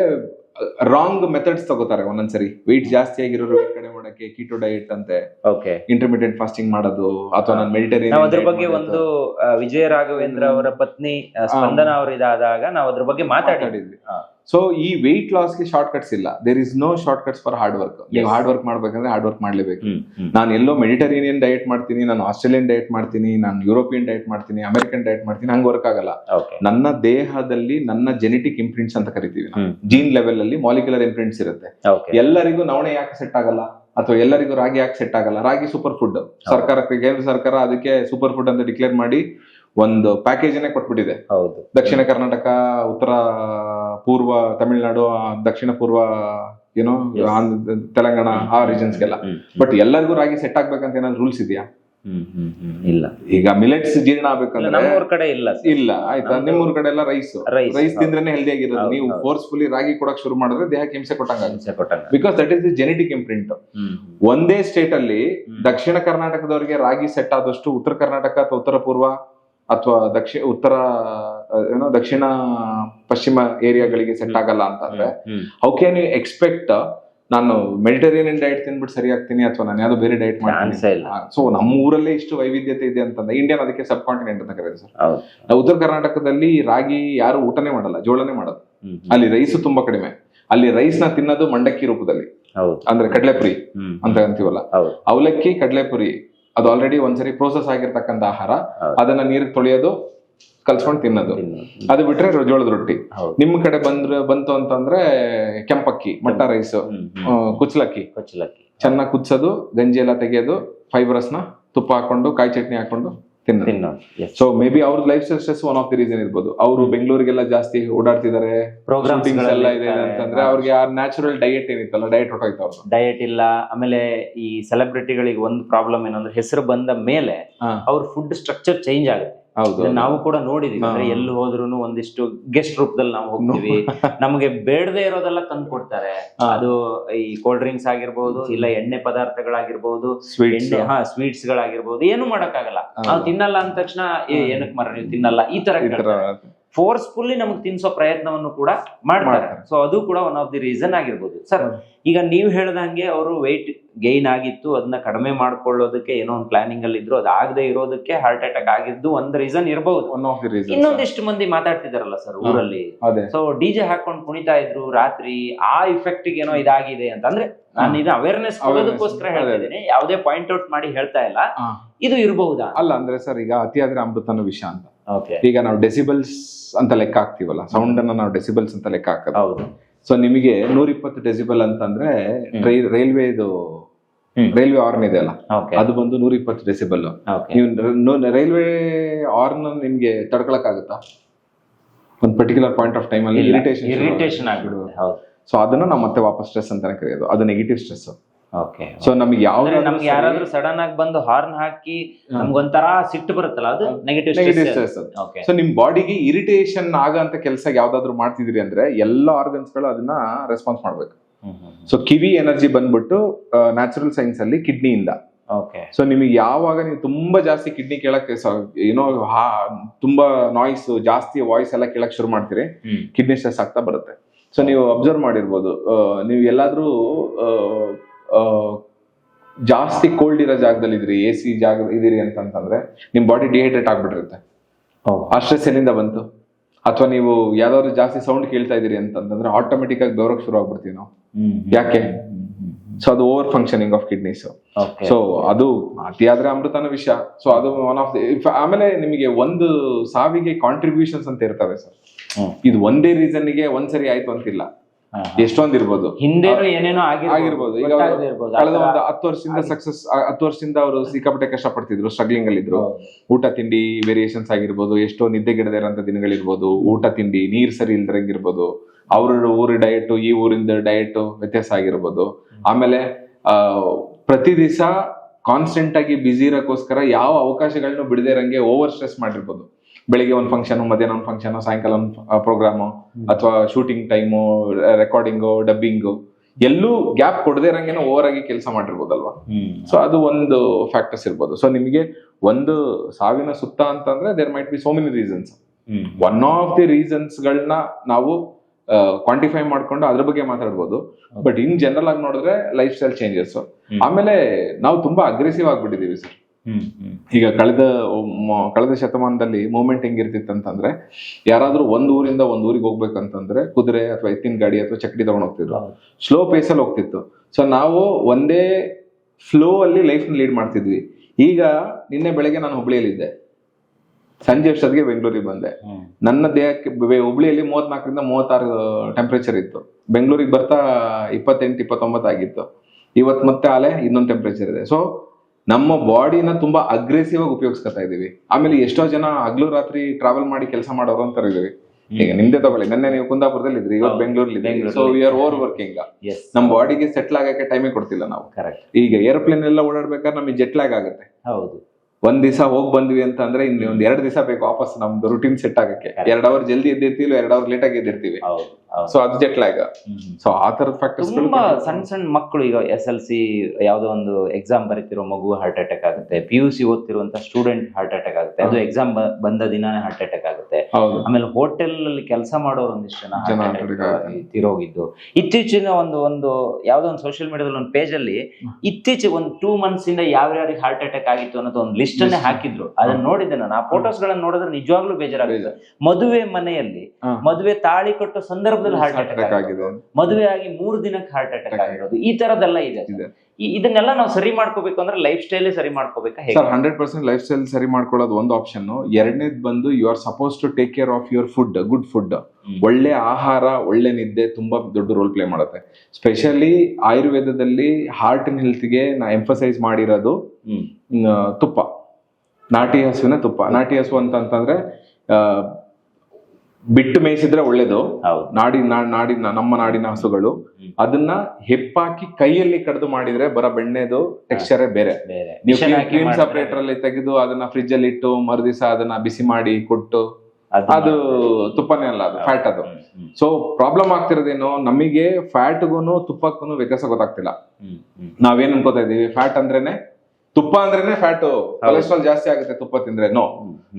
ರಾಂಗ್ ಮೆಥಡ್ಸ್ ತಗೋತಾರೆ ಒಂದೊಂದ್ಸರಿ. ವೆಯ್ಟ್ ಜಾಸ್ತಿ ಆಗಿರೋರು ಕಡೆ ಮಾಡಕ್ಕೆ ಕೀಟೋ ಡಯಟ್ ಅಂತೆ. ಓಕೆ. ಇಂಟರ್ಮೀಡಿಯೇಟ್ ಫಾಸ್ಟಿಂಗ್ ಮಾಡೋದು ಅಥವಾ ನಾನು ಮೆಡಿಟೇರಿಯನ್ ನಾವು ಅದ್ರ ಬಗ್ಗೆ ಒಂದು ವಿಜಯ ರಾಘವೇಂದ್ರ ಅವರ ಪತ್ನಿ ಸ್ಪಂದನ ಅವರು ಇದಾದಾಗ ನಾವು ಅದ್ರ ಬಗ್ಗೆ ಮಾತಾಡಿದ್ವಿ. ಸೊ ಈ ವೆಯ್ಟ್ loss ಗೆ ಶಾರ್ಟ್ ಕಟ್ಸ್ ಇಲ್ಲ. There is no short cuts for hard work ನೀವು. ಹಾರ್ಡ್ ವರ್ಕ್ ಮಾಡ್ಬೇಕಂದ್ರೆ ಹಾರ್ಡ್ ವರ್ಕ್ ಮಾಡ್ಲೇಬೇಕು. ನಾನು ಎಲ್ಲೋ ಮೆಡಿಟರೇನಿಯನ್ ಡಯಟ್ ಮಾಡ್ತೀನಿ ನಾನು ಆಸ್ಟ್ರೇಲಿಯನ್ ಡಯಟ್ ಮಾಡ್ತೀನಿ ನಾನು ಯುರೋಪಿಯನ್ ಡಯಟ್ ಮಾಡ್ತೀನಿ ಅಮೆರಿಕನ್ ಡಯಟ್ ಮಾಡ್ತೀನಿ ಹಂಗೆ ವರ್ಕ್ ಆಗಲ್ಲ. ನನ್ನ ದೇಹದಲ್ಲಿ ನನ್ನ ಜೆನೆಟಿಕ್ ಇಂಪ್ರಿಂಟ್ಸ್ ಅಂತ ಕರಿತೀವಿ. ಜೀನ್ ಲೆವೆಲ್ ಅಲ್ಲಿ ಮಾಲಿಕ್ಯುಲರ್ ಇಂಪ್ರಿಂಟ್ಸ್ ಇರುತ್ತೆ. ಎಲ್ಲರಿಗೂ ನವಣೆ ಯಾಕೆ ಸೆಟ್ ಆಗಲ್ಲ? ಅಥವಾ ಎಲ್ಲರಿಗೂ ರಾಗಿ ಯಾಕೆ ಸೆಟ್ ಆಗಲ್ಲ? ರಾಗಿ ಸೂಪರ್ ಫುಡ್ ಸರ್ಕಾರಕ್ಕೆ ಕೇಂದ್ರ ಸರ್ಕಾರ ಅದಕ್ಕೆ ಸೂಪರ್ ಫುಡ್ ಅಂತ ಡಿಕ್ಲೇರ್ ಮಾಡಿ ಒಂದು ಪ್ಯಾಕೇಜ್ ಅನ್ನೇ ಕೊಟ್ಬಿಟ್ಟಿದೆ. ಹೌದು. ದಕ್ಷಿಣ ಕರ್ನಾಟಕ ಉತ್ತರ ಪೂರ್ವ ತಮಿಳುನಾಡು ದಕ್ಷಿಣ ಪೂರ್ವ ಏನೋ. ತೆಲಂಗಾಣ ಆ ರೀಜನ್ಸ್ಗೆಲ್ಲ ಹ್ಮ್ ಬಟ್ ಎಲ್ಲರಿಗೂ ರಾಗಿ ಸೆಟ್ ಆಗ್ಬೇಕಂತ ಏನಾದ್ರು ರೂಲ್ಸ್ ಇದೆಯಾ? ಇಲ್ಲ. ಈಗ ಮಿಲೆಟ್ಸ್ ಜೀರ್ಣ ಆಗ್ಬೇಕಂದ್ರೆ ನಮ್ಮೂರ್ ಕಡೆ ಇಲ್ಲ. ಇಲ್ಲ ಆಯ್ತಾ? ನಿಮ್ಮೂರ್ ಕಡೆ ಎಲ್ಲ ರೈಸ್ ರೈಸ್ ತಿಂದ್ರೆ ಹೆಲ್ದಿ ಆಗಿರೋದು. ನೀವು. ಫೋರ್ಸ್ಫುಲಿ ರಾಗಿ ಕೊಡಕ್ ಶುರು ಮಾಡಿದ್ರೆ ದೇಹಕ್ಕೆ ಹಿಂಸೆ ಕೊಟ್ಟಂಗ ಹಿಂಸೆ ಕೊಟ್ಟಂಗ because that is the genetic imprint ಒಂದೇ ಸ್ಟೇಟ್ ಅಲ್ಲಿ ದಕ್ಷಿಣ ಕರ್ನಾಟಕದವರಿಗೆ ರಾಗಿ ಸೆಟ್ ಆದಷ್ಟು ಉತ್ತರ ಕರ್ನಾಟಕ ಅಥವಾ ಉತ್ತರ ಪೂರ್ವ ಅಥವಾ ದಕ್ಷಿಣ ಉತ್ತರ ಏನೋ ದಕ್ಷಿಣ ಪಶ್ಚಿಮ ಏರಿಯಾಗಳಿಗೆ ಸೆಟ್ ಆಗಲ್ಲ ಅಂತಂದ್ರೆ ಅಂದ್ರೆ ಹೌ ಕ್ಯಾನ್ ಯು ಎಕ್ಸ್ಪೆಕ್ಟ್ ನಾನು ಮೆಡಿಟರೇನಿಯನ್ ಡಯಟ್ ತಿನ್ಬಿಟ್ಟು ಸರಿ ಆಗ್ತೀನಿ ಅಥವಾ ನಾನು ಯಾವ್ದೋ ಬೇರೆ ಡಯಟ್ ಮಾಡ್ತೀನಿ ಇಲ್ಲ. ಸೊ ನಮ್ಮ ಊರಲ್ಲೇ ಇಷ್ಟು ವೈವಿಧ್ಯತೆ ಇದೆ ಅಂತಂದ್ರೆ ಇಂಡಿಯನ್ ಅದಕ್ಕೆ ಸಬ್ ಕಾಂಟಿನೆಂಟ್ ಅಂತ ಕರೀತಾರೆ ಸರ್ ನಾವು ಉತ್ತರ ಕರ್ನಾಟಕದಲ್ಲಿ ರಾಗಿ ಯಾರು ಊಟನೇ ಮಾಡಲ್ಲ ಜೋಳನೇ ಮಾಡೋದು. ಅಲ್ಲಿ ರೈಸ್ ತುಂಬಾ ಕಡಿಮೆ. ಅಲ್ಲಿ ರೈಸ್ನ ತಿನ್ನೋದು ಮಂಡಕ್ಕಿ ರೂಪದಲ್ಲಿ. ಅಂದ್ರೆ ಕಡಲೆಪುರಿ ಅಂತ ಅಂತೀವಲ್ಲ. ಅವಲಕ್ಕಿ ಕಡಲೆಪುರಿ ಅದು ಆಲ್ರೆಡಿ ಒಂದ್ಸರಿ ಪ್ರೋಸೆಸ್ ಆಗಿರ್ತಕ್ಕಂಥ ಆಹಾರ. ಅದನ್ನ ನೀರಿಗೆ ತೊಳೆಯೋದು ಕಲ್ಸ್ಕೊಂಡು ತಿನ್ನೋದು. ತಿನ್ನು. ಅದು ಬಿಟ್ರೆ ಜೋಳದ ರೊಟ್ಟಿ. ನಿಮ್ ಕಡೆ ಬಂದ್ರೆ ಬಂತು ಅಂತಂದ್ರೆ ಕೆಂಪಕ್ಕಿ ಮಟ್ಟ ರೈಸ್ ಕುಚ್ಚಲಕ್ಕಿ. ಕೊಚ್ಚಲಕ್ಕಿ. ಚೆನ್ನಾಗಿ ಕುದಿಸೋದು ಗಂಜಿ ಎಲ್ಲ ತೆಗೆಯೋದು ಫೈಬರಸ್ನ ತುಪ್ಪ ಹಾಕೊಂಡು ಕಾಯಿ ಚಟ್ನಿ ಹಾಕೊಂಡು ಎಸ್ ಸೊ ಮೇ ಬಿ ಅವ್ರ life stress one of the reason ಇರ್ಬೋದು. ಅವರು ಬೆಂಗಳೂರಿಗೆಲ್ಲ ಜಾಸ್ತಿ ಓಡಾಡ್ತಿದ್ದಾರೆ shootings ಎಲ್ಲ ಇದೆ. ಅಂತಂದ್ರೆ ಅವ್ರಿಗೆ ಆ ನ್ಯಾಚುರಲ್ ಡಯಟ್ ಏನಿತ್ತಲ್ಲ ಡಯಟ್ ಹೊಟ್ಟೋಯ್ತು ಅವ್ರು ಡಯಟ್ ಇಲ್ಲ. ಆಮೇಲೆ ಈ ಸೆಲೆಬ್ರಿಟಿಗಳಿಗೆ ಒಂದು ಪ್ರಾಬ್ಲಮ್ ಏನಂದ್ರೆ ಹೆಸರು ಬಂದ ಮೇಲೆ. ಅವ್ರ ಫುಡ್ ಸ್ಟ್ರಕ್ಚರ್ ಚೇಂಜ್ ಆಗುತ್ತೆ. ನಾವು ಕೂಡ ನೋಡಿದೀವಿ. ಅಂದ್ರೆ. ಎಲ್ಲಿ ಹೋದ್ರು ಒಂದಿಷ್ಟು ಗೆಸ್ಟ್ ರೂಪದಲ್ಲಿ ನಾವು ಹೋಗ್ತೀವಿ. ನಮಗೆ ಬೇಡದೆ ಇರೋದೆಲ್ಲ ತಂದು ಕೊಡ್ತಾರೆ. ಅದು ಈ ಕೋಲ್ಡ್ ಡ್ರಿಂಕ್ಸ್ ಆಗಿರ್ಬೋದು ಇಲ್ಲ ಎಣ್ಣೆ ಪದಾರ್ಥಗಳಾಗಿರ್ಬೋದು ಸ್ವೀಟ್ಸ್ ಎಣ್ಣೆ ಹಾ ಸ್ವೀಟ್ಸ್ ಗಳಾಗಿರ್ಬೋದು ಏನು ಮಾಡಕ್ಕಾಗಲ್ಲ. ನಾವು ತಿನ್ನಲ್ಲ ಅಂದ ತಕ್ಷಣ ಏನಕ್ ಮರ ನೀವು ತಿನ್ನಲ್ಲ? ಈ ತರ ಫೋರ್ಸ್ಫುಲ್ಲಿ ನಮಗೆ ತಿನ್ಸೋ ಪ್ರಯತ್ನವನ್ನು ಕೂಡ ಮಾಡ್ತಾರೆ. ಮಾಡ್ತಾರೆ. ಸೊ ಅದು ಕೂಡ ಒನ್ ಆಫ್ ದಿ ರೀಸನ್ ಆಗಿರ್ಬೋದು. ಸರ್ ಈಗ ನೀವು ಹೇಳ್ದಂಗೆ ಅವರು ವೆಯ್ಟ್ ಗೈನ್ ಆಗಿತ್ತು ಅದನ್ನ ಕಡಿಮೆ ಮಾಡ್ಕೊಳ್ಳೋದಕ್ಕೆ ಏನೋ ಒಂದು ಪ್ಲಾನಿಂಗ್ ಅಲ್ಲಿ ಇದ್ರು ಅದಾಗದೆ ಇರೋದಕ್ಕೆ ಹಾರ್ಟ್ ಅಟ್ಯಾಕ್ ಆಗಿದ್ದು ಒಂದ್ ರೀಸನ್ ಇರಬಹುದು ಇನ್ನೊಂದಿಷ್ಟು ಮಂದಿ ಮಾತಾಡ್ತಿದಾರಲ್ಲ ಸರ್ ಊರಲ್ಲಿ. ಸೊ ಡಿಜೆ ಹಾಕೊಂಡು ಕುಣಿತಾ ಇದ್ರು ರಾತ್ರಿ ಆ ಇಫೆಕ್ಟ್ ಏನೋ ಇದಾಗಿದೆ ಅಂತ. ಅಂದ್ರೆ ನಾನು ಇದು ಅವೇರ್ನೆಸ್ ಕೊಡೋದಕ್ಕೋಸ್ಕರ. ಹೇಳ್ತಾ ಇದ್ದೀನಿ ಯಾವುದೇ ಪಾಯಿಂಟ್ ಔಟ್ ಮಾಡಿ ಹೇಳ್ತಾ ಇಲ್ಲ. ಇದು ಇರಬಹುದಾ? ಅಲ್ಲ ಅಂದ್ರೆ ಸರ್ ಈಗ ಅತಿಯಾದ್ರೆ ಅಮೃತನ ವಿಷ ಅಂತ. ಈಗ ನಾವು ಡೆಸಿಬಲ್ಸ್ ಅಂತ ಲೆಕ್ಕ ಹಾಕ್ತಿವಲ್ಲ ಸೌಂಡ್ ಅನ್ನ ನಾವು ಡೆಸಿಬಲ್ಸ್ ಅಂತ ಲೆಕ್ಕ ಹಾಕೋದು. ಹೌದು. ಸೊ ನಿಮಗೆ ನೂರ ಇಪ್ಪತ್ತು ಡೆಸಿಬಲ್ ಅಂತಂದ್ರೆ ಅಂದ್ರೆ ರೈಲ್ವೆ ಇದು ರೈಲ್ವೆ ಆರ್ನ್ ಇದೆ ಅಲ್ಲ? ಅದು ಬಂದು ನೂರ ಇಪ್ಪತ್ತು ಡೆಸಿಬಲ್ ನೀವು ರೈಲ್ವೆ ಆರ್ನ್ ನಿಮ್ಗೆ ತಡ್ಕೊಳಕ್ ಆಗುತ್ತಾ ಒಂದು ಪರ್ಟಿಕ್ಯುಲರ್ ಪಾಯಿಂಟ್ ಆಫ್ ಟೈಮ್ ಅಲ್ಲಿ ಇರಿಟೇಷನ್ ಸೊ ಅದನ್ನ ನಾವು ಮತ್ತೆ ವಾಪಸ್ ಸ್ಟ್ರೆಸ್ ಅಂತಾನೆ ಕರೆಯೋದು. ಅದು ನೆಗೆಟಿವ್ ಸ್ಟ್ರೆಸ್ ಓಕೆ ಸೊ ನಮ್ಗೆ ಯಾವ ನಮ್ಗೆ ಯಾರಾದ್ರೂ ಸಡನ್ ಆಗಿ ಬಂದು ಹಾರ್ನ್ ಹಾಕಿ ನಮ್ಗೊಂಥರ ಸಿಟ್ಟು ಬರುತ್ತಲ್ಲ ಅದು ನೆಗೆಟಿವ್ ನೆಗೆಟಿವ್ ಸ್ಟ್ರೆಸ್ ಸೊ ನಿಮ್ ಬಾಡಿಗೆ ಇರಿಟೇಷನ್ ಆಗಂತ ಕೆಲಸ ಯಾವ್ದಾದ್ರು ಮಾಡ್ತಿದ್ರಿ ಅಂದ್ರೆ ಎಲ್ಲ ಆರ್ಗನ್ಸ್ಗಳು ಅದನ್ನ ರೆಸ್ಪಾನ್ಸ್ ಮಾಡ್ಬೇಕು. ಸೊ ಕಿವಿ ಎನರ್ಜಿ ಬಂದ್ಬಿಟ್ಟು ನ್ಯಾಚುರಲ್ ಸೈನ್ಸ್ ಅಲ್ಲಿ ಕಿಡ್ನಿಯಿಂದ. ಓಕೆ ಸೊ ನಿಮಗೆ ಯಾವಾಗ ನೀವು ತುಂಬಾ ಜಾಸ್ತಿ ಕಿಡ್ನಿ ಕೇಳಕ್ಕೆ ಏನೋ ತುಂಬಾ ನಾಯ್ಸ್ ಜಾಸ್ತಿ ವಾಯ್ಸ್ ಎಲ್ಲ ಕೇಳಕ್ ಶುರು ಮಾಡ್ತೀರಿ ಕಿಡ್ನಿ ಸ್ಟ್ರೆಸ್ ಆಗ್ತಾ ಬರುತ್ತೆ. ಸೊ ನೀವು ಅಬ್ಸರ್ವ್ ಮಾಡಿರ್ಬೋದು. ನೀವು ಎಲ್ಲಾದ್ರೂ ಜಾಸ್ತಿ ಕೋಲ್ಡ್ ಇರೋ ಜಾಗದಲ್ಲಿ ಇದ್ರಿ ಎ ಸಿ ಜಾಗ ಇದೀರಿ ಅಂತಂತಂದ್ರೆ ನಿಮ್ ಬಾಡಿ ಡಿಹೈಡ್ರೇಟ್ ಆಗ್ಬಿಟ್ಟಿರುತ್ತೆ. ಆ ಸ್ಟ್ರೆಸ್ ಎಲ್ಲಿಂದ ಬಂತು? ಅಥವಾ ನೀವು ಯಾವ್ದಾದ್ರು ಜಾಸ್ತಿ ಸೌಂಡ್ ಕೇಳ್ತಾ ಇದೀರಿ ಅಂತಂದ್ರೆ ಆಟೋಮೆಟಿಕ್ ಆಗಿ ಬೆವರಕ್ ಶುರು ಆಗ್ಬಿಡ್ತೀವಿ ನಾವು. ಯಾಕೆ? ಸೊ ಅದು over functioning of kidneys so ಅದು ಅತಿಯಾದ್ರೆ ಅಮೃತನ ವಿಷಯ. ಸೊ ಅದು ಒನ್ ಆಫ್ ದಿ ಆಮೇಲೆ ನಿಮಗೆ ಒಂದು ಸಾವಿಗೆ ಕಾಂಟ್ರಿಬ್ಯೂಷನ್ಸ್ ಅಂತ ಇರ್ತವೆ ಸರ್ ಇದು ಒಂದೇ ರೀಸನ್ಗೆ ಗೆ ಒಂದ್ಸರಿ ಆಯ್ತು ಅಂತಿಲ್ಲ. ಎಷ್ಟೊಂದ್ ಇರ್ಬೋದು. ಹಿಂದೆ ಏನೇನೋ ಆಗಿರ್ಬೋದು. ಈಗ. ಕಳೆದ ಒಂದು ಹತ್ತು ವರ್ಷದಿಂದ ಸಕ್ಸಸ್ ಹತ್ತು ವರ್ಷದಿಂದ ಅವರು ಸಿಕ್ಕಾಪಟ್ಟೆ ಕಷ್ಟಪಡ್ತಿದ್ರು ಸ್ಟ್ರಗ್ಲಿಂಗ್ ಅಲ್ಲಿ ಇದ್ರು. ಊಟ ತಿಂಡಿ ವೇರಿಯೇಷನ್ಸ್ ಆಗಿರ್ಬೋದು ಎಷ್ಟೋ ನಿದ್ದೆ ಗಿಡದೇ ಇರೋಂಥ ದಿನಗಳಿರ್ಬೋದು. ಊಟ ತಿಂಡಿ ನೀರ್ ಸರಿ ಇಲ್ದಿರಂಗಿರ್ಬೋದು ಅವ್ರ ಊರಿ ಡಯಟ್ ಈ ಊರಿಂದ ಡಯಟ್ ವ್ಯತ್ಯಾಸ ಆಗಿರ್ಬೋದು. ಆಮೇಲೆ ಆ ಪ್ರತಿ ದಿವಸ ಕಾನ್ಸ್ಟೆಂಟ್ ಆಗಿ ಬ್ಯುಸಿ ಇರೋಕ್ಕೋಸ್ಕರ ಯಾವ ಅವಕಾಶಗಳನ್ನ ಬಿಡದೇ ಇರಂಗೆ ಓವರ್ ಸ್ಟ್ರೆಸ್ ಮಾಡಿರ್ಬೋದು. ಬೆಳಿಗ್ಗೆ ಒಂದು ಫಂಕ್ಷನ್ ಮಧ್ಯಾಹ್ನ ಒಂದು ಫಂಕ್ಷನ್ ಸಾಯಂಕಾಲ ಒಂದು ಪ್ರೋಗ್ರಾಮು ಅಥವಾ ಶೂಟಿಂಗ್ ಟೈಮು ರೆಕಾರ್ಡಿಂಗು ಡಬ್ಬಿಂಗು ಎಲ್ಲೂ ಗ್ಯಾಪ್ ಕೊಡದೇ ಇರಂಗೇನೋ ಓವರ್ ಆಗಿ ಕೆಲಸ ಮಾಡಿರ್ಬೋದಲ್ವಾ? ಸೊ ಅದು ಒಂದು ಫ್ಯಾಕ್ಟರ್ಸ್ ಇರ್ಬೋದು. ಸೊ ನಿಮಗೆ ಒಂದು ಸಾವಿನ ಸುತ್ತ ಅಂತಂದ್ರೆ there might be so many reasons one of the reasons ಗಳನ್ನ ನಾವು ಕ್ವಾಂಟಿಫೈ ಮಾಡ್ಕೊಂಡು ಅದ್ರ ಬಗ್ಗೆ ಮಾತಾಡ್ಬೋದು. ಬಟ್ ಇನ್ ಜನರಲ್ ಆಗಿ ನೋಡಿದ್ರೆ ಲೈಫ್ ಸ್ಟೈಲ್ ಚೇಂಜಸ್ ಆಮೇಲೆ ನಾವು ತುಂಬಾ ಅಗ್ರೆಸಿವ್ ಆಗ್ಬಿಟ್ಟಿದೀವಿ ಸರ್ ಈಗ ಕಳೆದ ಕಳೆದ ಶತಮಾನದಲ್ಲಿ ಮೂವ್ಮೆಂಟ್ ಹೆಂಗಿರ್ತಿತ್ತು ಅಂತಂದ್ರೆ ಯಾರಾದ್ರೂ ಒಂದ್ ಊರಿಂದ ಒಂದ್ ಊರಿಗೆ ಹೋಗ್ಬೇಕಂತಂದ್ರೆ ಕುದುರೆ ಅಥವಾ ಎತ್ತಿನ ಗಾಡಿ ಅಥವಾ ಚಕ್ಡಿ ತಗೊಂಡ್ ಹೋಗ್ತಿದ್ರು. ಸ್ಲೋ ಪೇಸ್ ಅಲ್ಲಿ ಹೋಗ್ತಿತ್ತು. ಸೊ ನಾವು ಒಂದೇ ಫ್ಲೋ ಅಲ್ಲಿ ಲೈಫ್ ಲೀಡ್ ಮಾಡ್ತಿದ್ವಿ. ಈಗ ನಿನ್ನೆ ಬೆಳಗ್ಗೆ ನಾನು ಹುಬ್ಳಿಯಲ್ಲಿದ್ದೆ. ಸಂಜೆ ಅಷ್ಟೊತ್ತಿಗೆ ಬೆಂಗಳೂರಿಗೆ ಬಂದೆ. ನನ್ನ ದೇಹಕ್ಕೆ ಹುಬ್ಳಿಯಲ್ಲಿ ಮೂವತ್ನಾಲ್ಕರಿಂದ ಮೂವತ್ತಾರು ಟೆಂಪರೇಚರ್ ಇತ್ತು. ಬೆಂಗಳೂರಿಗೆ ಬರ್ತಾ ಇಪ್ಪತ್ತೆಂಟು ಇಪ್ಪತ್ತೊಂಬತ್ತು ಆಗಿತ್ತು. ಇವತ್ತು ಮತ್ತೆ ಆಲೆ ಇನ್ನೊಂದು ಟೆಂಪರೇಚರ್ ಇದೆ. ಸೊ ನಮ್ಮ ಬಾಡಿನ ತುಂಬಾ ಅಗ್ರೆಸಿವ್ ಆಗಿ ಉಪಯೋಗಿಸ್ಕೊತಾ ಇದೀವಿ ಆಮೇಲೆ ಎಷ್ಟೋ ಜನ ಹಗ್ಲು ರಾತ್ರಿ ಟ್ರಾವೆಲ್ ಮಾಡಿ ಕೆಲಸ ಮಾಡೋರು ಅಂತ ಇದೀವಿ ಈಗ ನಿಮ್ದೇ ತಗೊಳ್ಳಿ. ನಿನ್ನೆ ನೀವು ಕುಂದಾಪುರದಲ್ಲಿ ಇದ್ರಿ ಇವತ್ತು. ಬೆಂಗಳೂರಲ್ಲಿ so. We are over working ನಮ್ ನಮ್ಮ ಬಾಡಿಗೆ ಸೆಟ್ಲ್ ಆಗಕ್ಕೆ ಟೈಮೇ ಕೊಡ್ತಿಲ್ಲ ನಾವು. ಕರೆಕ್ಟ್ ಈಗ ಏರೋಪ್ಲೇನ್ ಎಲ್ಲ ಓಡಾಡ್ಬೇಕಾದ್ರೆ ನಮಗೆ ಜೆಟ್ ಲ್ಯಾಗ್ ಆಗುತ್ತೆ. ಹೌದು. ಒಂದ್ ದಿವಸ ಹೋಗ್ ಬಂದ್ವಿ ಅಂತ ಅಂದ್ರೆ ಇನ್ನು ಒಂದ್ ಎರಡ್ ದಿವಸ ಬೇಕು ವಾಪಸ್ ನಮ್ದು ರುಟೀನ್ ಸೆಟ್ ಆಗಕ್ಕೆ. ಎರಡ್ ಅವರ್ ಜಲ್ದಿ ಎದ್ದಿರ್ತೀವಿ ಎರಡ್ ಅವರ್ ಲೇಟ್ ಆಗಿ ಎದ್ದಿರ್ತೀವಿ ಸೊ ಅದು ಜೆಟ್ ಲ್ಯಾಗ್. ಸೊ ಆ ತರದ ಫ್ಯಾಕ್ಟರ್ಸ್ ತುಂಬಾ ಸಣ್ಣ ಸಣ್ಣ ಮಕ್ಕಳು ಈಗ ಎಸ್ ಎಲ್ ಸಿ ಯಾವ್ದೋ ಒಂದು ಎಕ್ಸಾಮ್ ಬರೀತಿರೋ ಮಗು ಹಾರ್ಟ್ ಅಟ್ಯಾಕ್ ಆಗುತ್ತೆ. ಪಿ ಯು ಸಿ ಓದ್ತಿರುವಂತ ಸ್ಟೂಡೆಂಟ್ ಹಾರ್ಟ್ ಅಟ್ಯಾಕ್ ಆಗುತ್ತೆ. ಅದು ಎಕ್ಸಾಮ್ ಬಂದ ದಿನಾನೇ ಹಾರ್ಟ್ ಅಟ್ಯಾಕ್ ಆಗುತ್ತೆ. ಆಮೇಲೆ ಹೋಟೆಲ್ ಅಲ್ಲಿ ಕೆಲಸ ಮಾಡೋರು ಒಂದಿಷ್ಟು ಜನ ತಿರೋಗಿದ್ದು ಇತ್ತೀಚಿನ ಒಂದು ಒಂದು ಯಾವ್ದೋ ಒಂದು ಸೋಷಿಯಲ್ ಮೀಡಿಯಾದಲ್ಲಿ ಒಂದು ಪೇಜ್ ಅಲ್ಲಿ ಇತ್ತೀಚೆಗೆ ಒಂದು ಟೂ ಮಂತ್ಸ್ ಇಂದ ಯಾವ್ಯಾರಿಗೆ ಹಾರ್ಟ್ ಅಟ್ಯಾಕ್ ಆಗಿತ್ತು ಅನ್ನೋದು ಒಂದು ಲಿಸ್ಟ್ ಅನ್ನೇ ಹಾಕಿದ್ರು. ಅದನ್ನ ನೋಡಿದ್ದೆ ನಾನು. ಆ ಫೋಟೋಸ್ ಗಳನ್ನ ನೋಡಿದ್ರೆ ನಿಜವಾಗ್ಲೂ ಬೇಜಾರಾಗುತ್ತೆ. ಮದುವೆ ಮನೆಯಲ್ಲಿ. ಮದುವೆ ತಾಳಿ ಕಟ್ಟೋ ಸಂದರ್ಭದಲ್ಲಿ ಹಾರ್ಟ್ ಅಟ್ಯಾಕ್ ಆಗಿದೆ. ಮದುವೆ ಆಗಿ ಮೂರು ದಿನಕ್ಕೆ ಹಾರ್ಟ್ ಅಟ್ಯಾಕ್ ಆಗಿರೋದು. ಈ ತರದೆಲ್ಲ ಇದೆ ಇದೆ. ಇದನ್ನೆಲ್ಲ ನಾವು ಸರಿ ಮಾಡ್ಕೋಬೇಕು ಅಂದ್ರೆ ಲೈಫ್ ಸ್ಟೈಲ್ ಸರಿ ಮಾಡ್ಕೋಬೇಕಾ sir hundred percent life style ಸರಿ ಮಾಡ್ಕೊಳ್ಳೋದು ಒಂದು ಆಪ್ಷನ್ ಎರಡನೇದು ಬಂದು you are suppose to take care of your food good food ಒಳ್ಳೆ ಆಹಾರ ಒಳ್ಳೆ ನಿದ್ದೆ ತುಂಬಾ ದೊಡ್ಡ ರೋಲ್ ಪ್ಲೇ ಮಾಡುತ್ತೆ. ಸ್ಪೆಷಲಿ ಆಯುರ್ವೇದದಲ್ಲಿ ಹಾರ್ಟ್ ಹೆಲ್ತ್ಗೆ ನಾ ಎಂಫಸೈಸ್ ಮಾಡಿರೋದು ತುಪ್ಪ. ನಾಟಿ ಹಸುವಿನ ತುಪ್ಪ. ನಾಟಿ ಹಸು ಅಂತಂದ್ರೆ ಆ, ಬಿಟ್ಟು ಮೇಯಿಸಿದ್ರೆ ಒಳ್ಳೇದು. ನಾಡಿನ ನಾಡಿನ ನಮ್ಮ ನಾಡಿನ ಹಸುಗಳು. ಅದನ್ನ ಹೆಪ್ಪಾಕಿ ಕೈಯಲ್ಲಿ ಕಡ್ದು ಮಾಡಿದ್ರೆ ಬರೋ ಬೆಣ್ಣೆದು ಟೆಕ್ಸ್ಚರೇ ಬೇರೆ. ನೀವು ಮಿಷನ್ ಕ್ರೀಮ್ ಸಪರೇಟರ್ ಅಲ್ಲಿ ತೆಗೆದು ಅದನ್ನ ಫ್ರಿಜ್ ಅಲ್ಲಿ ಇಟ್ಟು ಮರುದಿವಸ ಅದನ್ನ ಬಿಸಿ ಮಾಡಿ ಕೊಟ್ಟು ಅದು ತುಪ್ಪನೇ ಅಲ್ಲ ಅದು ಫ್ಯಾಟ್ ಅದು. ಸೊ ಪ್ರಾಬ್ಲಮ್ ಆಗ್ತಿರೋದೇನು? ನಮಗೆ ಫ್ಯಾಟ್ಗೂನು ತುಪ್ಪಕ್ಕೂ ವ್ಯತ್ಯಾಸ ಗೊತ್ತಾಗ್ತಿಲ್ಲ. ನಾವೇನ್ ಅನ್ಕೋತಾ ಇದೀವಿ ಫ್ಯಾಟ್ ಅಂದ್ರೇನೆ ತುಪ್ಪ ಅಂದ್ರೆ ಫ್ಯಾಟ್ ಕೊಲೆಸ್ಟ್ರಾಲ್ ಜಾಸ್ತಿ ಆಗುತ್ತೆ ತುಪ್ಪ ತಿಂದ್ರೆ. ನೋ.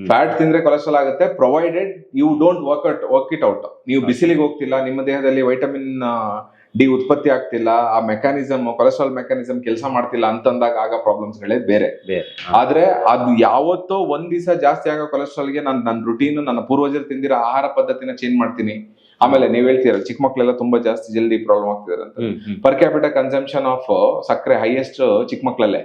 ಫ್ಯಾಟ್ ತಿಂದ್ರೆ ಕೊಲೆಸ್ಟ್ರಾಲ್ ಆಗುತ್ತೆ. Provided you don't work out work it out ನೀವು ಬಿಸಿಲಿಗೆ ಹೋಗ್ತಿಲ್ಲ ನಿಮ್ಮ ದೇಹದಲ್ಲಿ ವೈಟಮಿನ್ ಡಿ ಉತ್ಪತ್ತಿ ಆಗ್ತಿಲ್ಲ ಆ ಮೆಕ್ಯಾನಿಸಮ್ ಕೊಲೆಸ್ಟ್ರಾಲ್ ಮೆಕ್ಯಾನಿಸಮ್ ಕೆಲಸ ಮಾಡ್ತಿಲ್ಲ ಅಂತಂದಾಗ ಆಗ ಪ್ರಾಬ್ಲಮ್ಸ್ ಗಳೇ ಬೇರೆ. ಬೇರೆ ಆದ್ರೆ ಅದು ಯಾವತ್ತೋ ಒಂದ್ ದಿವಸ ಜಾಸ್ತಿ ಆಗೋ ಕೊಲೆಸ್ಟ್ರಾಲ್ಗೆ ನಾನು ನನ್ನ ರುಟೀನ್ ನನ್ನ ಪೂರ್ವಜರು ತಿಂದಿರೋ ಆಹಾರ ಪದ್ಧತಿನ ಚೇಂಜ್ ಮಾಡ್ತೀನಿ. ಆಮೇಲೆ ನೀವ್ ಹೇಳ್ತೀರಲ್ಲ ಚಿಕ್ಕ ಮಕ್ಳೆಲ್ಲ ತುಂಬಾ ಜಾಸ್ತಿ ಜಲ್ದಿ ಪ್ರಾಬ್ಲಮ್ ಆಗ್ತಿದಾರೆ ಅಂತ. ಪರ್ ಕ್ಯಾಪಿಟಲ್ ಕನ್ಸಂಪ್ಷನ್ ಆಫ್ ಸಕ್ಕರೆ ಹೈಯೆಸ್ಟ್ ಚಿಕ್ಕ ಮಕ್ಳಲ್ಲೇ.